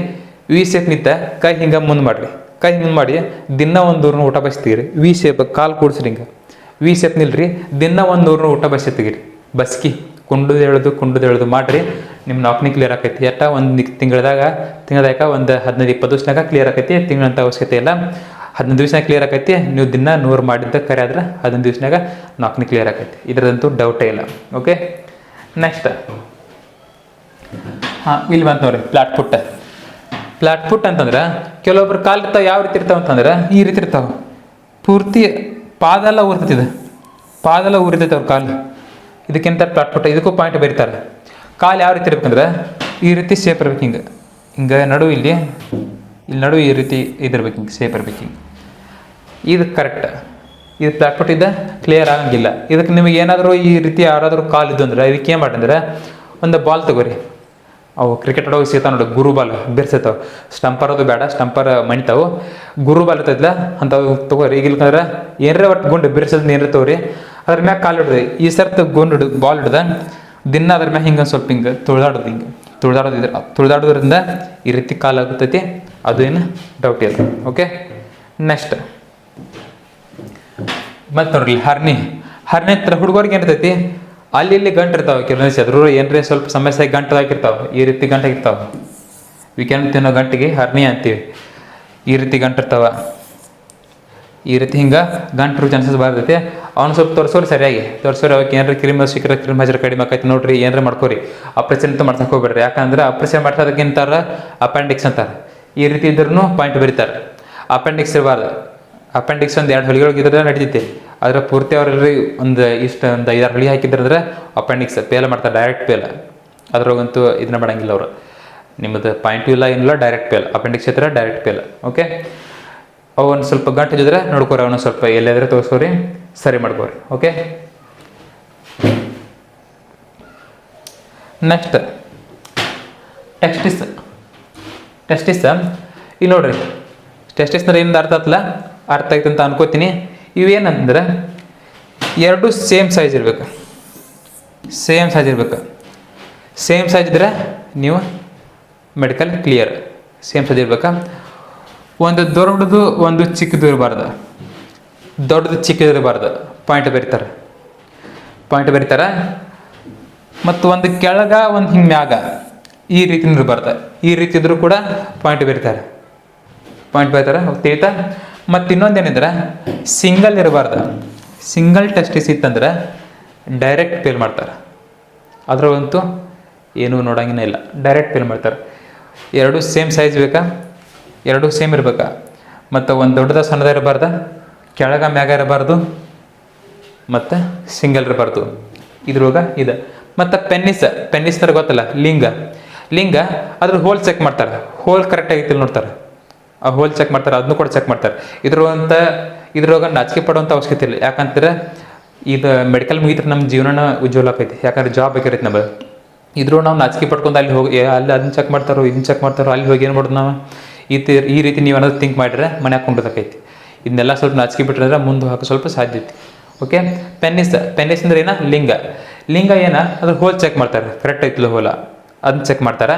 ವಿ ಸೇತ್ ನಿಂತ ಕೈ ಹಿಂಗೆ ಮುಂದೆ ಮಾಡಿರಿ. ಕೈ ಹಿಂಗೆ ಮಾಡಿ ದಿನ ಒಂದು ನೂರನ್ನ ಊಟ ಬಸ್ತೀರಿ ವಿ ಸೇಪ್ ಕಾಲು ಕೂಡಿಸ್ರಿ ಹಿಂಗೆ. ವಿ ಸೇಪ್ ನಿಲ್ರಿ. ದಿನ ಒಂದು ನೂರನ್ನ ಊಟ ಬಸ್ಸಿ ತೆಗೀರಿ ಬಸ್ಕಿ ಕುಂಡುದು ಎಳೆದು ಕುಂಡುದು ಎಳ್ದು ಮಾಡಿರಿ. ನಿಮ್ಮ ನಾಲ್ಕನೇ ಕ್ಲಿಯರ್ ಆಕೈತಿ. ಎಟ್ಟ ಒಂದು ತಿಂಗಳದಾಗ ತಿಂಗಳದಾಗ ಒಂದು ಹದಿನೈದು ಇಪ್ಪತ್ತು ದಿವಸನಾಗ ಕ್ಲಿಯರ್ ಆಕೈತಿ. ತಿಂಗಳಂತ ಅವಶ್ಯಕತೆ ಇಲ್ಲ. ಹದಿನೈದು ದಿವ್ಸನಾಗ ಕ್ಲಿಯರ್ ಆಕೈತಿ. ನೀವು ದಿನ ನೂರು ಮಾಡಿದ್ದ ಕರೆ ಆದ್ರೆ ಹದಿನೈದು ದಿವ್ಸನಾಗ ನಾಲ್ಕನೇ ಕ್ಲಿಯರ್ ಆಕೈತಿ. ಇದರದಂತೂ ಡೌಟೇ ಇಲ್ಲ. ಓಕೆ ನೆಕ್ಸ್ಟ್ ಹಾಂ, ಇಲ್ಲಿ ಬಂತು ನೋಡ್ರಿ ಪ್ಲಾಟ್ ಫುಟ್ ಪ್ಲಾಟ್ ಫುಟ್ ಅಂತಂದ್ರೆ ಕೆಲವೊಬ್ರು ಕಾಲು ಇರ್ತಾವೆ, ಯಾವ ರೀತಿ ಇರ್ತಾವೆ ಅಂತಂದ್ರೆ ಈ ರೀತಿ ಇರ್ತಾವೆ. ಪೂರ್ತಿ ಪಾದೆಲ್ಲ ಊರ್ತೈತಿದೆ ಪಾದೆಲ್ಲ ಊರಿತೈತೆ ಅವ್ರ ಕಾಲು. ಇದಕ್ಕಿಂತ ಪ್ಲಾಟ್ ಫುಟ್ ಇದಕ್ಕೂ ಪಾಯಿಂಟ್ ಬರೀತಾರೆ. ಕಾಲು ಯಾವ ರೀತಿ ಇರ್ಬೇಕಂದ್ರೆ ಈ ರೀತಿ ಶೇಪ್ ಇರ್ಬೇಕು ಹಿಂಗೆ. ಹಿಂಗೆ ನಡು ಇಲ್ಲಿ ಇಲ್ಲಿ ನಡುವೆ ಈ ರೀತಿ ಇದಿರ್ಬೇಕು ಹಿಂಗೆ ಶೇಪ್ ಇರ್ಬೇಕು ಇದು ಕರೆಕ್ಟ್ ಇದು ಪ್ಲಾಟ್ ಫುಟ್ ಇದ್ದ ಕ್ಲಿಯರ್ ಆಗಂಗಿಲ್ಲ. ಇದಕ್ಕೆ ನಿಮಗೆ ಏನಾದರೂ ಈ ರೀತಿ ಯಾರಾದರೂ ಕಾಲ್ ಇದ್ದು ಅಂದ್ರೆ, ಇದಕ್ಕೆ ಏನು ಮಾಡಂದ್ರೆ ಒಂದು ಬಾಲ್ ತಗೋರಿ. ಅವು ಕ್ರಿಕೆಟ್ ಆಡೋಗಿ ಸಿಗ್ತಾವೆ ನೋಡಿ, ಗುರು ಬಾಲ್ ಬಿರ್ಸಿರ್ತಾವ. ಸ್ಟಂಪರ್ ಅದು ಬೇಡ ಸ್ಟಂಪರ್ ಮಣಿತಾವು. ಗುರು ಬಾಲ್ ಇರ್ತೈತಿಲ್ಲ ಅಂತ ತಗೋರಿ. ಈಗ ಇಲ್ಕಂದ್ರೆ, ಏನರ ಒಟ್ಟು ಗುಂಡು ಬಿರ್ಸದ್ ಏನರ ತಗೋರಿ. ಅದ್ರ ಮ್ಯಾಗ ಕಾಲು ಹಿಡ್ದು ಈ ಸರ್ತ ಗುಂಡು ಹಿಡ್ದು ಬಾಲ್ ಹಿಡ್ದ, ದಿನ ಅದ್ರ ಮ್ಯಾಗ ಹಿಂಗೆ ಸ್ವಲ್ಪ ಹಿಂಗೆ ತುಳಿದಾಡೋದು ಹಿಂಗೆ. ತುಳಿದಾಡೋದು ಇದ್ರ ತುಳಿದಾಡೋದ್ರಿಂದ ಈ ರೀತಿ ಕಾಲು ಆಗುತ್ತೈತಿ ಅದು ಏನು ಡೌಟ್ ಇಲ್ಲ. ಓಕೆ ನೆಕ್ಸ್ಟ್ ಮತ್ತೆ ನೋಡ್ರಿ, ಹರ್ನಿ. ಹರ್ನಿ ಹತ್ರ ಹುಡುಗರಿಗೆ ಏನಿರ್ತೈತಿ? ಅಲ್ಲಿ ಇಲ್ಲಿ ಗಂಟು ಇರ್ತಾವೆ ಕೆಲವೊಂದು ಚದ್ರು ಏನರೇ ಸ್ವಲ್ಪ ಸಮಸ್ಯೆ ಗಂಟು ಹಾಕಿರ್ತಾವೆ ಈ ರೀತಿ ಗಂಟು ಇರ್ತಾವೆ ವಿಕೆಂಡ್ ತಿನ್ನೋ ಗಂಟಿಗೆ ಹರ್ನಿ ಅಂತೀವಿ. ಈ ರೀತಿ ಗಂಟು ಇರ್ತಾವ. ಈ ರೀತಿ ಹಿಂಗೆ ಗಂಟು ಚಾನ್ಸಸ್ ಬರ್ತೈತಿ ಅವ್ನು ಸ್ವಲ್ಪ ತೋರಿಸೋರಿ ಸರಿಯಾಗಿ. ತೋರಿಸೋರಿ ಅವಕ್ಕೆ ಏನಾರ ಕ್ರೀಮ್ ಸಿಕ್ಕರೆ ಕ್ರೀಮ್ ಹಜರ್ ಕಡಿಮೆ ಆಕೈತಿ ನೋಡ್ರಿ, ಏನಾರ ಮಾಡ್ಕೋರಿ. ಆಪ್ರೇಷನ್ ಅಂತ ಮಾಡ್ಸಕ್ಕೆ ಹೋಗ್ಬೇಡ್ರಿ. ಯಾಕಂದ್ರೆ ಆಪ್ರೇಷನ್ ಮಾಡ್ಸೋದಕ್ಕಿಂತಾರ ಅಪೆಂಡಿಕ್ಸ್ ಅಂತಾರೆ. ಈ ರೀತಿ ಇದ್ರೂ ಪಾಯಿಂಟ್ ಬರೀತಾರೆ. ಅಪೆಂಡಿಕ್ಸ್ ಇರಬಾರ್ದು. ಅಪೆಂಡಿಕ್ಸ್ ಒಂದು ಎರಡು ಹೊಲಿಗಳಿದ್ರೆ ನಡೀತೈತಿ. ಆದ್ರೆ ಪೂರ್ತಿ ಅವ್ರಲ್ಲಿ ಒಂದು ಇಷ್ಟು ಒಂದು ಐದಾರು ಹೊಲಿ ಹಾಕಿದ್ರಂದ್ರೆ ಅಪೆಂಡಿಕ್ಸ್ ಪೇಲ ಮಾಡ್ತಾರೆ ಡೈರೆಕ್ಟ್ ಪೇಲ ಅದ್ರಾಗಂತೂ ಇದನ್ನ ಮಾಡಂಗಿಲ್ಲ ಅವರು. ನಿಮ್ಮದು ಪಾಯಿಂಟು ಇಲ್ಲ, ಏನಿಲ್ಲ ಡೈರೆಕ್ಟ್ ಪೇಲ್ ಅಪೆಂಡಿಕ್ಸ್ ಇದ್ರೆ ಡೈರೆಕ್ಟ್ ಪೇಲ್ ಓಕೆ ಅವನು ಸ್ವಲ್ಪ ಗಂಟು ಇದ್ದರೆ ನೋಡ್ಕೋರಿ, ಅವನು ಸ್ವಲ್ಪ ಎಲ್ಲಾದ್ರೆ ತೋರಿಸ್ಕೋರಿ, ಸರಿ ಮಾಡ್ಕೋರಿ. ಓಕೆ ನೆಕ್ಸ್ಟ್ ಟೆಕ್ಸ್ಟಿಸ್ ಟೆಸ್ಟಿಸ್ ಇಲ್ಲಿ ನೋಡ್ರಿ. ಟೆಸ್ಟಿಸ್ ಅಂದ್ರೆ ಏನು ಅರ್ಥ ಆತಲ್ಲ? ಅರ್ಥ ಆಯ್ತು ಅಂತ ಅನ್ಕೋತೀನಿ. ಇವೇನಂದ್ರೆ ಎರಡು ಸೇಮ್ ಸೈಜ್ ಇರ್ಬೇಕು. ಸೇಮ್ ಸೈಜ್ ಇರ್ಬೇಕು. ಸೇಮ್ ಸೈಜ್ ಇದ್ರೆ ನೀವು ಮೆಡಿಕಲ್ ಕ್ಲಿಯರ್ ಸೇಮ್ ಸೈಜ್ ಇರ್ಬೇಕಾ. ಒಂದು ದೊಡ್ಡದು, ಒಂದು ಚಿಕ್ಕದು ಇರಬಾರ್ದು. ದೊಡ್ಡದು, ಚಿಕ್ಕದು ಇರಬಾರ್ದು. ಪಾಯಿಂಟ್ ಬರೀತಾರೆ. ಪಾಯಿಂಟ್ ಬರೀತಾರೆ. ಮತ್ತು ಒಂದು ಕೆಳಗ, ಒಂದು ಹಿಂಗೆ ಮ್ಯಾಗ ಈ ರೀತಿ ಬರ್ತಾರೆ. ಈ ರೀತಿ ಇದ್ರೂ ಕೂಡ ಪಾಯಿಂಟ್ ಬರೀತಾರೆ. ಪಾಯಿಂಟ್ ಬರೀತಾರೆ. ತೇತ. ಮತ್ತು ಇನ್ನೊಂದೇನಿದ್ರೆ ಸಿಂಗಲ್ ಇರಬಾರ್ದು. ಸಿಂಗಲ್ ಟೆಸ್ಟಿಸ್ ಇತ್ತಂದ್ರೆ ಡೈರೆಕ್ಟ್ ಫೇಲ್ ಮಾಡ್ತಾರೆ. ಅದ್ರೊಳಗಂತೂ ಏನೂ ನೋಡಂಗಿನ ಇಲ್ಲ. ಡೈರೆಕ್ಟ್ ಫೇಲ್ ಮಾಡ್ತಾರೆ. ಎರಡು ಸೇಮ್ ಸೈಜ್ ಬೇಕಾ? ಎರಡು ಸೇಮ್ ಇರಬೇಕಾ? ಮತ್ತು ಒಂದು ದೊಡ್ಡದ ಸಣ್ಣದ ಇರಬಾರ್ದ? ಕೆಳಗ ಮ್ಯಾಗ ಇರಬಾರ್ದು? ಮತ್ತು ಸಿಂಗಲ್ ಇರಬಾರ್ದು. ಇದ್ರೊಳಗೆ ಇದೆ. ಮತ್ತು ಪೆನ್ನಿಸ್ ಪೆನ್ನಿಸ್ ತರ ಗೊತ್ತಲ್ಲ? ಲಿಂಗ. ಲಿಂಗ, ಅದ್ರ ಹೋಲ್ ಚೆಕ್ ಮಾಡ್ತಾರೆ. ಹೋಲ್ ಕರೆಕ್ಟ್ ಆಗೈತಿ ನೋಡ್ತಾರೆ. ಆ ಹೋಲ್ ಚೆಕ್ ಮಾಡ್ತಾರೆ ಅದನ್ನು ಕೂಡ ಚೆಕ್ ಮಾಡ್ತಾರೆ. ಇದ್ರಂತ ಇದ್ರೊಳಗೆ ನಾಚಿಕೆ ಪಡುವಂಥ ಅವಶ್ಯಕತೆ ಇಲ್ಲ. ಯಾಕಂದ್ರೆ ಇದು ಮೆಡಿಕಲ್ ಮುಗಿದ್ರೆ ನಮ್ಮ ಜೀವನನ ಉಜ್ವಲ ಆಕೈತಿ. ಯಾಕಂದ್ರೆ ಜಾಬ್ ಆಗಿರೈತೆ ನಮಗೆ. ಇದ್ರೂ ನಾವು ನಾಚಿಕೆ ಪಡ್ಕೊಂಡು ಅಲ್ಲಿ ಹೋಗಿ ಅಲ್ಲಿ ಅದನ್ನ ಚೆಕ್ ಮಾಡ್ತಾರೋ ಇದನ್ನ ಚೆಕ್ ಮಾಡ್ತಾರೋ, ಅಲ್ಲಿ ಹೋಗಿ ಏನು ಮಾಡೋದು ನಾವು? ಈ ಈ ರೀತಿ ನೀವು ಅನ್ನೋದು ಥಿಂಕ್ ಮಾಡಿದ್ರೆ ಮನೆ ಕೊಂಡೋದಕ್ಕೈತಿ ಇದನ್ನೆಲ್ಲ ಸ್ವಲ್ಪ ನಾಚಿಕೆ ಬಿಟ್ರೆ ಮುಂದೆ ಹಾಕೋ ಸ್ವಲ್ಪ ಸಾಧ್ಯತೆ ಓಕೆ ಪೆನ್ನಿಸ್ ಪೆನ್ನಿಸ್ ಅಂದ್ರೆ ಏನ? ಲಿಂಗ. ಲಿಂಗ ಏನ? ಅದ್ರ ಹೋಲ್ ಚೆಕ್ ಮಾಡ್ತಾರೆ. ಕರೆಕ್ಟ್ ಐತಿಲ್ಲ ಹೋಲ. ಅದನ್ನ ಚೆಕ್ ಮಾಡ್ತಾರೆ.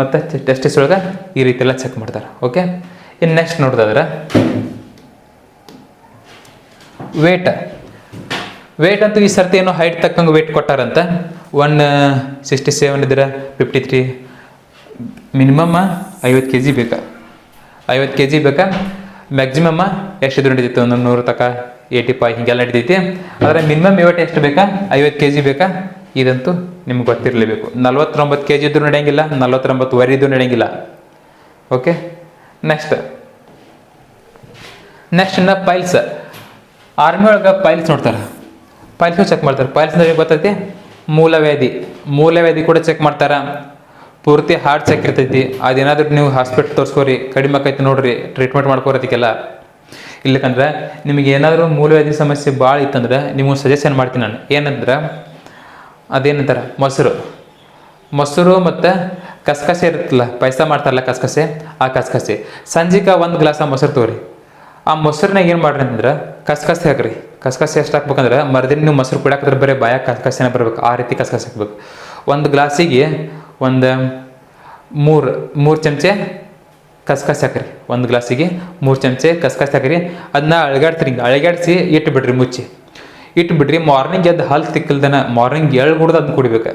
ಮತ್ತು ಟೆಸ್ಟಿಸ್ ಒಳಗೆ ಈ ರೀತಿ ಎಲ್ಲ ಚೆಕ್ ಮಾಡ್ತಾರೆ. ಓಕೆ ಇನ್ನು ನೆಕ್ಸ್ಟ್ ನೋಡ್ದಾದ್ರೆ ವೇಟ್ ವೇಟ್ ಅಂತೂ ಈ ಸರ್ತಿ ಏನೋ ಹೈಟ್ ತಕ್ಕಂಗೆ ವೇಟ್ ಕೊಟ್ಟಾರಂತೆ. ಒನ್ ಸಿಕ್ಸ್ಟಿ ಸೆವೆನ್ ಇದ್ರೆ ಫಿಫ್ಟಿ ತ್ರೀ ಮಿನಿಮಮ್ ಐವತ್ತು ಕೆ ಜಿ ಬೇಕಾ. ಐವತ್ತು ಕೆ ಜಿ ಬೇಕಾ ಮ್ಯಾಕ್ಸಿಮಮ್ ಎಷ್ಟು ನಡೀತಿತ್ತು ಒಂದು ನೂರು ತಕ ಏಯ್ಟಿ ಫೈವ್ ಹಿಂಗೆಲ್ಲ ನಡೀತೈತಿ ಆದರೆ ಮಿನಿಮಮ್ ವೇಟ್ ಎಷ್ಟು ಬೇಕಾ? ಐವತ್ತು ಕೆ ಜಿ ಬೇಕಾ? ಇದಂತೂ ನಿಮ್ಗೆ ಗೊತ್ತಿರಲೇಬೇಕು. ನಲ್ವತ್ತೊಂಬತ್ತು ಕೆ ಜಿ ಇದ್ರೂ ನಡೆಯಂಗಿಲ್ಲ ನಲ್ವತ್ತೊಂಬತ್ತುವರೆ ಇದ್ರೂ ನಡೆಯಂಗಿಲ್ಲ. ಓಕೆ ನೆಕ್ಸ್ಟ್ ನೆಕ್ಸ್ಟ್ ಇನ್ನು ಪೈಲ್ಸ್ ಆರ್ಮಿ ಒಳಗೆ ಪೈಲ್ಸ್ ನೋಡ್ತಾರೆ ಪೈಲ್ಸು ಚೆಕ್ ಮಾಡ್ತಾರೆ. ಪೈಲ್ಸ್ ಏನ್ ಗೊತ್ತೈತಿ? ಮೂಲವ್ಯಾಧಿ. ಮೂಲವ್ಯಾಧಿ ಕೂಡ ಚೆಕ್ ಮಾಡ್ತಾರೆ. ಪೂರ್ತಿ ಹಾರ್ಟ್ ಚೆಕ್ ಇರ್ತೈತಿ. ಅದೇನಾದರೂ ನೀವು ಹಾಸ್ಪಿಟ್ಲ್ ತೋರಿಸ್ಕೋರಿ, ಕಡಿಮೆ ಆಕೈತಿ ನೋಡ್ರಿ ಟ್ರೀಟ್ಮೆಂಟ್ ಮಾಡ್ಕೋರದಕ್ಕೆಲ್ಲ ಇಲ್ಲಕಂದ್ರೆ ನಿಮಗೆ ಏನಾದರೂ ಮೂಲವ್ಯಾಧಿ ಸಮಸ್ಯೆ ಭಾಳ ಇತ್ತಂದ್ರೆ ನಿಮಗೆ ಸಜೆಷನ್ ಮಾಡ್ತೀನಿ ನಾನು. ಏನಂದ್ರೆ ಅದೇನಂತಾರೆ? ಮೊಸರು. ಮೊಸರು ಮತ್ತು ಕಸಕಸೆ ಇರುತ್ತಲ್ಲ, ಪಾಯಸ ಮಾಡ್ತಾರಲ್ಲ ಕಸಕಸೆ, ಆ ಕಸಕಸೆ. ಸಂಜೆಗೆ ಒಂದು ಗ್ಲಾಸ ಮೊಸರು ತಗೋರಿ. ಆ ಮೊಸರನ್ನಾಗ ಏನು ಮಾಡ್ರಿ ಅಂತಂದ್ರೆ, ಕಸಕಸೆ ಹಾಕ್ರಿ. ಕಸಕಸೆ ಎಷ್ಟು ಹಾಕ್ಬೇಕಂದ್ರೆ, ಮರದಿನ ನೀವು ಮೊಸರು ಕುಡಿಯಾಕಿದ್ರೆ ಬರೀ ಬಾಯ ಕಸ್ಕಸೆನ ಬರ್ಬೇಕು, ಆ ರೀತಿ ಕಸ್ಕಸೆ ಹಾಕ್ಬೇಕು. ಒಂದು ಗ್ಲಾಸಿಗೆ ಒಂದು ಮೂರು ಮೂರು ಚಮಚೆ ಕಸಕಸೆ ಹಾಕ್ರಿ. ಒಂದು ಗ್ಲಾಸಿಗೆ ಮೂರು ಚಮಚೆ ಕಸಕಸೆ ಹಾಕ್ರಿ. ಅದನ್ನ ಅಳಗಾಡ್ತೀರಿ ಹಿಂಗೆ, ಅಳಗಾಡಿಸಿ ಇಟ್ಟು ಬಿಡ್ರಿ ಮುಚ್ಚಿ. ಇಟ್ಟು ಬಿಡ್ರಿ ಮಾರ್ನಿಂಗ್ ಎದ್ದು ಹಾಲು ತಿಕ್ಕಲ್ದನ ಮಾರ್ನಿಂಗ್ ಎಳ್ಳು ಕುಡ್ದು ಅದನ್ನ ಕುಡಿಬೇಕು.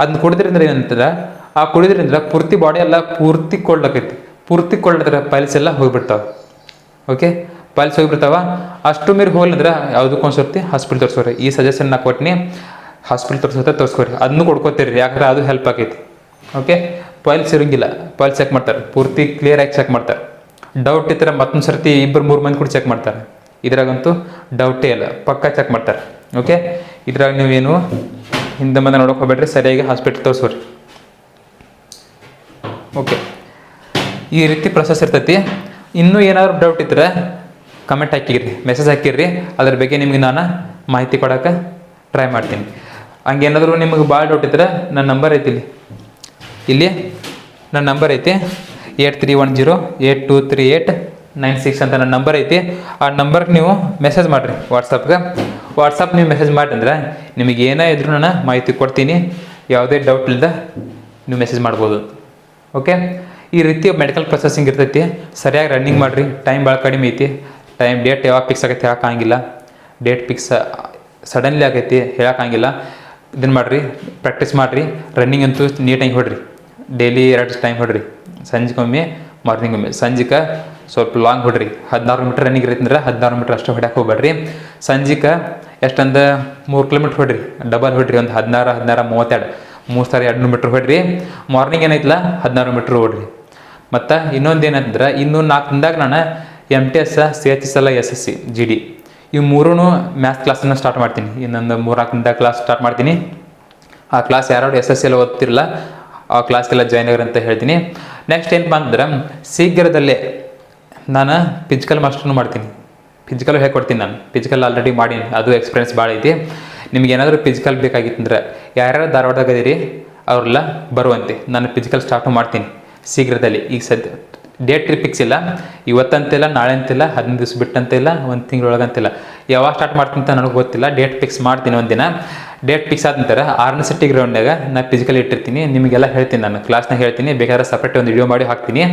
ಅದನ್ನ ಕುಡಿದ್ರಿಂದ ಏನಂತಂದ್ರೆ, ಆ ಕುಡಿದ್ರಿಂದ ಪೂರ್ತಿ ಬಾಡಿ ಎಲ್ಲ ಪೂರ್ತಿ ಕೊಡ್ಲಕೈತಿ ಪೂರ್ತಿ ಆದ್ರೆ ಪೈಲ್ಸ್ ಎಲ್ಲ ಹೋಗಿಬಿಡ್ತಾವ. Okay piles ಹೋಗಿಬಿಡ್ತಾವ. ಅಷ್ಟು ಮೀರಿ ಹೋಗ್ಲಿಂದ್ರೆ ಯಾವುದಕ್ಕೊಂದು ಸರ್ತಿ ಹಾಸ್ಪಿಟಲ್ ತೋರಿಸೋರಿ ಈ ಸಜೆಷನ್ ನಾ ಕೊಟ್ಟಿನಿ ಹಾಸ್ಪಿಟಲ್ ತೋರಿಸೋತ ತೋರಿಸ್ಕೊರಿ. ಅದನ್ನು ಕೊಡ್ಕೋತೀರಿ, ಯಾಕಂದ್ರೆ ಅದು ಹೆಲ್ಪ್ ಆಗೈತಿ ಓಕೆ ಪೈಲ್ಸ್ ಇರಂಗಿಲ್ಲ. ಪೈಲ್ಸ್ ಚೆಕ್ ಮಾಡ್ತಾರೆ. ಪೂರ್ತಿ ಕ್ಲಿಯರ್ ಆಗಿ ಚೆಕ್ ಮಾಡ್ತಾರೆ. ಡೌಟ್ ಇದ್ರೆ ಮತ್ತೊಂದು ಸರ್ತಿ ಇಬ್ಬರು ಮೂರು ಮಂದಿ ಕೂಡ ಚೆಕ್ ಮಾಡ್ತಾರೆ. ಇದ್ರಾಗಂತೂ ಡೌಟೇ ಇಲ್ಲ. ಪಕ್ಕ ಚೆಕ್ ಮಾಡ್ತಾರೆ. ಓಕೆ ಇದ್ರಾಗ ನೀವೇನು ಹಿಂದೆ ಮುಂದೆ ನೋಡೋಕೆ ಹೋಗ್ಬೇಡ್ರಿ, ಸರಿಯಾಗಿ ಹಾಸ್ಪಿಟ್ಲ್ ತೋರಿಸ್ರಿ. ಓಕೆ ಈ ರೀತಿ ಪ್ರೊಸೆಸ್ ಇರ್ತೈತಿ. ಇನ್ನೂ ಏನಾದ್ರು ಡೌಟ್ ಇದ್ರೆ ಕಮೆಂಟ್ ಹಾಕಿರಿ ಮೆಸೇಜ್ ಹಾಕಿರಿ. ಅದ್ರ ಬಗ್ಗೆ ನಿಮ್ಗೆ ನಾನು ಮಾಹಿತಿ ಕೊಡೋಕೆ ಟ್ರೈ ಮಾಡ್ತೀನಿ. ಹಂಗೇನಾದರೂ ನಿಮಗೆ ಭಾಳ ಡೌಟ್ ಇದ್ರೆ ನನ್ನ ನಂಬರ್ ಐತಿ ಇಲ್ಲಿ. ಇಲ್ಲಿ ನನ್ನ ನಂಬರ್ ಐತಿ. Eight three one zero eight two three eight nine six ಅಂತ ನನ್ನ ನಂಬರ್ ಐತಿ. ಆ ನಂಬರ್ಗೆ ನೀವು ಮೆಸೇಜ್ ಮಾಡಿರಿ ವಾಟ್ಸಪ್ಗೆ ವಾಟ್ಸಪ್ ನೀವು ಮೆಸೇಜ್ ಮಾಡಿ ಅಂದ್ರೆ ನಿಮಗೆ ಏನೇ ಇದ್ರೂ ನಾನು ಮಾಹಿತಿ ಕೊಡ್ತೀನಿ. ಯಾವುದೇ ಡೌಟ್ ಇಲ್ಲದ ನೀವು ಮೆಸೇಜ್ ಮಾಡ್ಬೋದು. ಓಕೆ ಈ ರೀತಿ ಮೆಡಿಕಲ್ ಪ್ರೊಸೆಸಿಂಗ್ ಇರ್ತೈತಿ. ಸರಿಯಾಗಿ ರನ್ನಿಂಗ್ ಮಾಡಿರಿ. ಟೈಮ್ ಭಾಳ ಕಡಿಮೆ ಐತಿ. ಟೈಮ್ ಡೇಟ್ ಯಾವಾಗ ಫಿಕ್ಸ್ ಆಗೈತಿ ಹೇಳೋಕ್ಕಾಗಿಲ್ಲ ಡೇಟ್ ಫಿಕ್ಸ್ ಸಡನ್ಲಿ ಆಗೈತಿ ಹೇಳೋಕ್ಕಾಗಿಲ್ಲ ಇದನ್ನು ಮಾಡಿರಿ. ಪ್ರಾಕ್ಟೀಸ್ ಮಾಡಿರಿ. ರನ್ನಿಂಗ್ ಅಂತೂ ನೀಟಾಗಿ ಹೊಡ್ರಿ. ಡೈಲಿ ಎರಡು ಟೈಮ್ ಹೊಡ್ರಿ. ಸಂಜೆಗೊಮ್ಮೆ ಮಾರ್ನಿಂಗ್ ಒಮ್ಮೆ. ಸಂಜಿಕ ಸ್ವಲ್ಪ ಲಾಂಗ್ ಹೊಡ್ರಿ ಹದಿನಾರು ಮೀಟ್ರ್ ರನ್ನಿಂಗ್ ಇರೈತೆ ಅಂದ್ರೆ ಹದಿನಾರು ಮೀಟ್ರ್ ಅಷ್ಟು ಹೊಡ್ಯಾಕೆ ಹೋಗ್ಬೇಡ್ರಿ. ಸಂಜಿಕ ಎಷ್ಟಂದ ಮೂರು ಕಿಲೋಮೀಟ್ರ್ ಹೊಡ್ರಿ. ಡಬಲ್ ಹೊಡ್ರಿ, ಒಂದು ಹದಿನಾರು ಹದಿನಾರು ಮೂವತ್ತೆರಡು. ಮೂರು ಸಾರಿ ಎರಡು ಮೀಟ್ರ್ ಹೊಡ್ರಿ. ಮಾರ್ನಿಂಗ್ ಏನೈತಲ್ಲ ಹದಿನಾರು ಮೀಟ್ರ್ ಓಡ್ರಿ. ಮತ್ತು ಇನ್ನೊಂದು ಏನಂತಂದ್ರೆ, ಇನ್ನೂ ನಾಲ್ಕು ದಿನದಾಗ ನಾನು M T S C H S L S S C G D ಇವು ಮೂರೂ ಮ್ಯಾಥ್ಸ್ ಕ್ಲಾಸನ್ನು ಸ್ಟಾರ್ಟ್ ಮಾಡ್ತೀನಿ. ಇನ್ನೊಂದು ಮೂರ್ನಾಲ್ಕು ದಿನದಾಗ ಕ್ಲಾಸ್ ಸ್ಟಾರ್ಟ್ ಮಾಡ್ತೀನಿ. ಆ ಕ್ಲಾಸ್ ಯಾರು ಎಸ್ ಎಸ್ ಎಲ್ ಓದ್ತಿರಲ್ಲ ಆ ಕ್ಲಾಸ್ಗೆಲ್ಲ ಜಾಯ್ನ್ ಆಗ್ರಿ ಅಂತ ಹೇಳ್ತೀನಿ. ನೆಕ್ಸ್ಟ್ ಏನಪ್ಪ ಅಂದ್ರೆ, ಶೀಘ್ರದಲ್ಲೇ ನಾನು ಫಿಜಿಕಲ್ ಮಾಸ್ಟರ್ನು ಮಾಡ್ತೀನಿ. ಫಿಸಿಕಲ್ ಹೇಳ್ಕೊಡ್ತೀನಿ ನಾನು? ಫಿಜಿಕಲ್ ಆಲ್ರೆಡಿ ಮಾಡೀನಿ. ಅದು ಎಕ್ಸ್ಪೀರಿಯನ್ಸ್ ಭಾಳ ಐತಿ. ನಿಮ್ಗೆ ಏನಾದರೂ ಫಿಸಿಕಲ್ ಬೇಕಾಗಿತ್ತಂದ್ರೆ ಯಾರ್ಯಾರು ಧಾರವಾಡದಾಗ ಇದೀರಿ, ಅವ್ರೆಲ್ಲ ಬರುವಂತೆ. ನಾನು ಫಿಸಿಕಲ್ ಸ್ಟಾರ್ಟು ಮಾಡ್ತೀನಿ ಶೀಘ್ರದಲ್ಲಿ. ಈಗ ಸದ್ಯ ಡೇಟ್ ಫಿಕ್ಸ್ ಇಲ್ಲ. ಇವತ್ತಂತಿಲ್ಲ ನಾಳೆ ಅಂತಿಲ್ಲ ಹದಿನೈದು ದಿವಸ ಬಿಟ್ಟಂತಿಲ್ಲ, ಒಂದು ತಿಂಗಳೊಳಗಂತಿಲ್ಲ. ಯಾವಾಗ ಸ್ಟಾರ್ಟ್ ಮಾಡ್ತೀನಿ ಅಂತ ನನಗೆ ಗೊತ್ತಿಲ್ಲ. ಡೇಟ್ ಫಿಕ್ಸ್ ಮಾಡ್ತೀನಿ ಒಂದಿನ. ಡೇಟ್ ಫಿಕ್ಸ್ ಆದ ನಂತರ ಆರನೇ ಸೆಟ್ಟಿ ಗ್ರೌಂಡ್ನಾಗ ನಾನು ಫಿಸಿಕಲ್ ಇಟ್ಟಿರ್ತೀನಿ. ನಿಮಗೆಲ್ಲ ಹೇಳ್ತೀನಿ ನಾನು. ಕ್ಲಾಸ್ನಾಗ ಹೇಳ್ತೀನಿ. ಬೇಕಾದ್ರೆ ಸಪ್ರೇಟ್ ಒಂದು ವಿಡಿಯೋ ಮಾಡಿ ಹಾಕ್ತೀನಿ.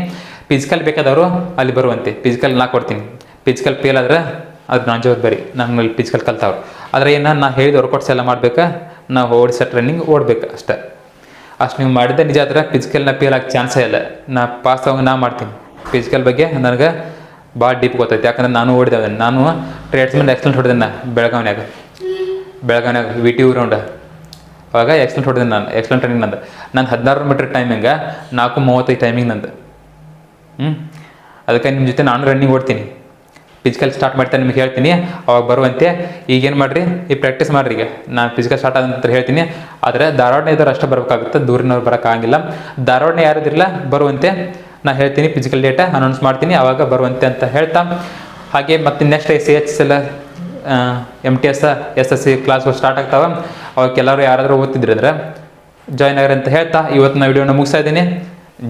ಫಿಸಿಕಲ್ ಬೇಕಾದವರು ಅಲ್ಲಿ ಬರುವಂತೆ. ಫಿಸಿಕಲ್ ನಾ ಕೊಡ್ತೀನಿ. ಫಿಸಿಕಲ್ ಫೇಲ್ ಆದ್ರೆ ಅದು ನಾನು ಜವಾಬ್ದಾರಿ. ನಂಗೆ ಫಿಸಿಕಲ್ ಕಲ್ತವ್ರು. ಆದರೆ ಏನು ನಾ ಹೇಳಿದ ವರ್ಕೌಟ್ಸ್ ಎಲ್ಲ ಮಾಡ್ಬೇಕಾ? ನಾವು ಓಡಿಸೋ ಟ್ರೈನಿಂಗ್ ಓಡ್ಬೇಕು ಅಷ್ಟೇ. ಅಷ್ಟು ನೀವು ಮಾಡಿದ್ದೆ ನಿಜ ಆದರೆ ಫಿಸಿಕಲ್ನ ಫೇಲ್ ಆಗಿ ಚಾನ್ಸೇ ಇಲ್ಲ. ನಾ ಪಾಸ್ ಆಗ ನಾ ಮಾಡ್ತೀನಿ. ಫಿಸಿಕಲ್ ಬಗ್ಗೆ ನನಗೆ ಭಾಳ ಡೀಪ್ ಗೊತ್ತೈತೆ. ಯಾಕಂದ್ರೆ ನಾನು ಓಡಿದೆ ನಾನು ಟ್ರೇಡ್ಸ್ಮನ್ ಎಕ್ಸಲೆಂಟ್ ಹೊಡೆದೆ ನಾ ಬೆಳಗಾವಿನ್ಯಾಗ. ಬೆಳಗಾವಿನ್ಯಾಗ ವಿ ಟಿ ಗ್ರೌಂಡ್ ರೌಂಡ್ ಅವಾಗ ಎಕ್ಸಲೆಂಟ್ ಹೊಡೆದೆ ನಾನು. ಎಕ್ಸಲೆಂಟ್ ಟ್ರೈನಿಂಗ್ ನಂದು. ನಾನು ಹದಿನಾರು ಮೀಟ್ರ್ ಟೈಮಿಂಗ ನಾಲ್ಕು ಮೂವತ್ತೈದು ಟೈಮಿಂಗ್ ನಂದು. ಹ್ಞೂ ಅದಕ್ಕೆ ನಿಮ್ಮ ಜೊತೆ ನಾನು ರನ್ನಿಂಗ್ ಓಡ್ತೀನಿ. ಫಿಸಿಕಲ್ ಸ್ಟಾರ್ಟ್ ಮಾಡ್ತಾ ನಿಮಗೆ ಹೇಳ್ತೀನಿ. ಅವಾಗ ಬರುವಂತೆ ಈಗೇನು ಮಾಡಿರಿ? ಈ ಪ್ರಾಕ್ಟೀಸ್ ಮಾಡಿರಿ ಈಗ. ನಾನು ಫಿಸಿಕಲ್ ಸ್ಟಾರ್ಟ್ ಆದ ನಂತರ ಹೇಳ್ತೀನಿ. ಆದರೆ ಧಾರವಾಡನ ಇದ್ದಾರೆ ಅಷ್ಟೇ ಬರಬೇಕಾಗುತ್ತೆ. ದೂರಿನವ್ರು ಬರೋಕ್ಕಾಗಿಲ್ಲ ಧಾರವಾಡನ ಯಾರಿದ್ರಲ್ಲ ಬರುವಂತೆ ನಾನು ಹೇಳ್ತೀನಿ. ಫಿಸಿಕಲ್ ಡೇಟಾ ಅನೌನ್ಸ್ ಮಾಡ್ತೀನಿ. ಆವಾಗ ಬರುವಂತೆ ಅಂತ ಹೇಳ್ತಾ. ಹಾಗೆ ಮತ್ತೆ ನೆಕ್ಸ್ಟ್ ಸಿ ಎಚ್ ಎಲ್ಲ M T S S S C ಕ್ಲಾಸ್ಗಳು ಸ್ಟಾರ್ಟ್ ಆಗ್ತಾವೆ. ಅವಾಗ ಎಲ್ಲರೂ ಯಾರಾದರೂ ಓದ್ತಿದ್ರಿ ಅಂದ್ರೆ ಜಾಯ್ನ್ ಆಗ್ರಿ ಅಂತ ಹೇಳ್ತಾ. ಇವತ್ತು ನಾನು ವಿಡಿಯೋನ ಮುಗಿಸ್ತಾ ಇದ್ದೀನಿ.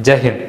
ಜೈ ಹಿಂದ್.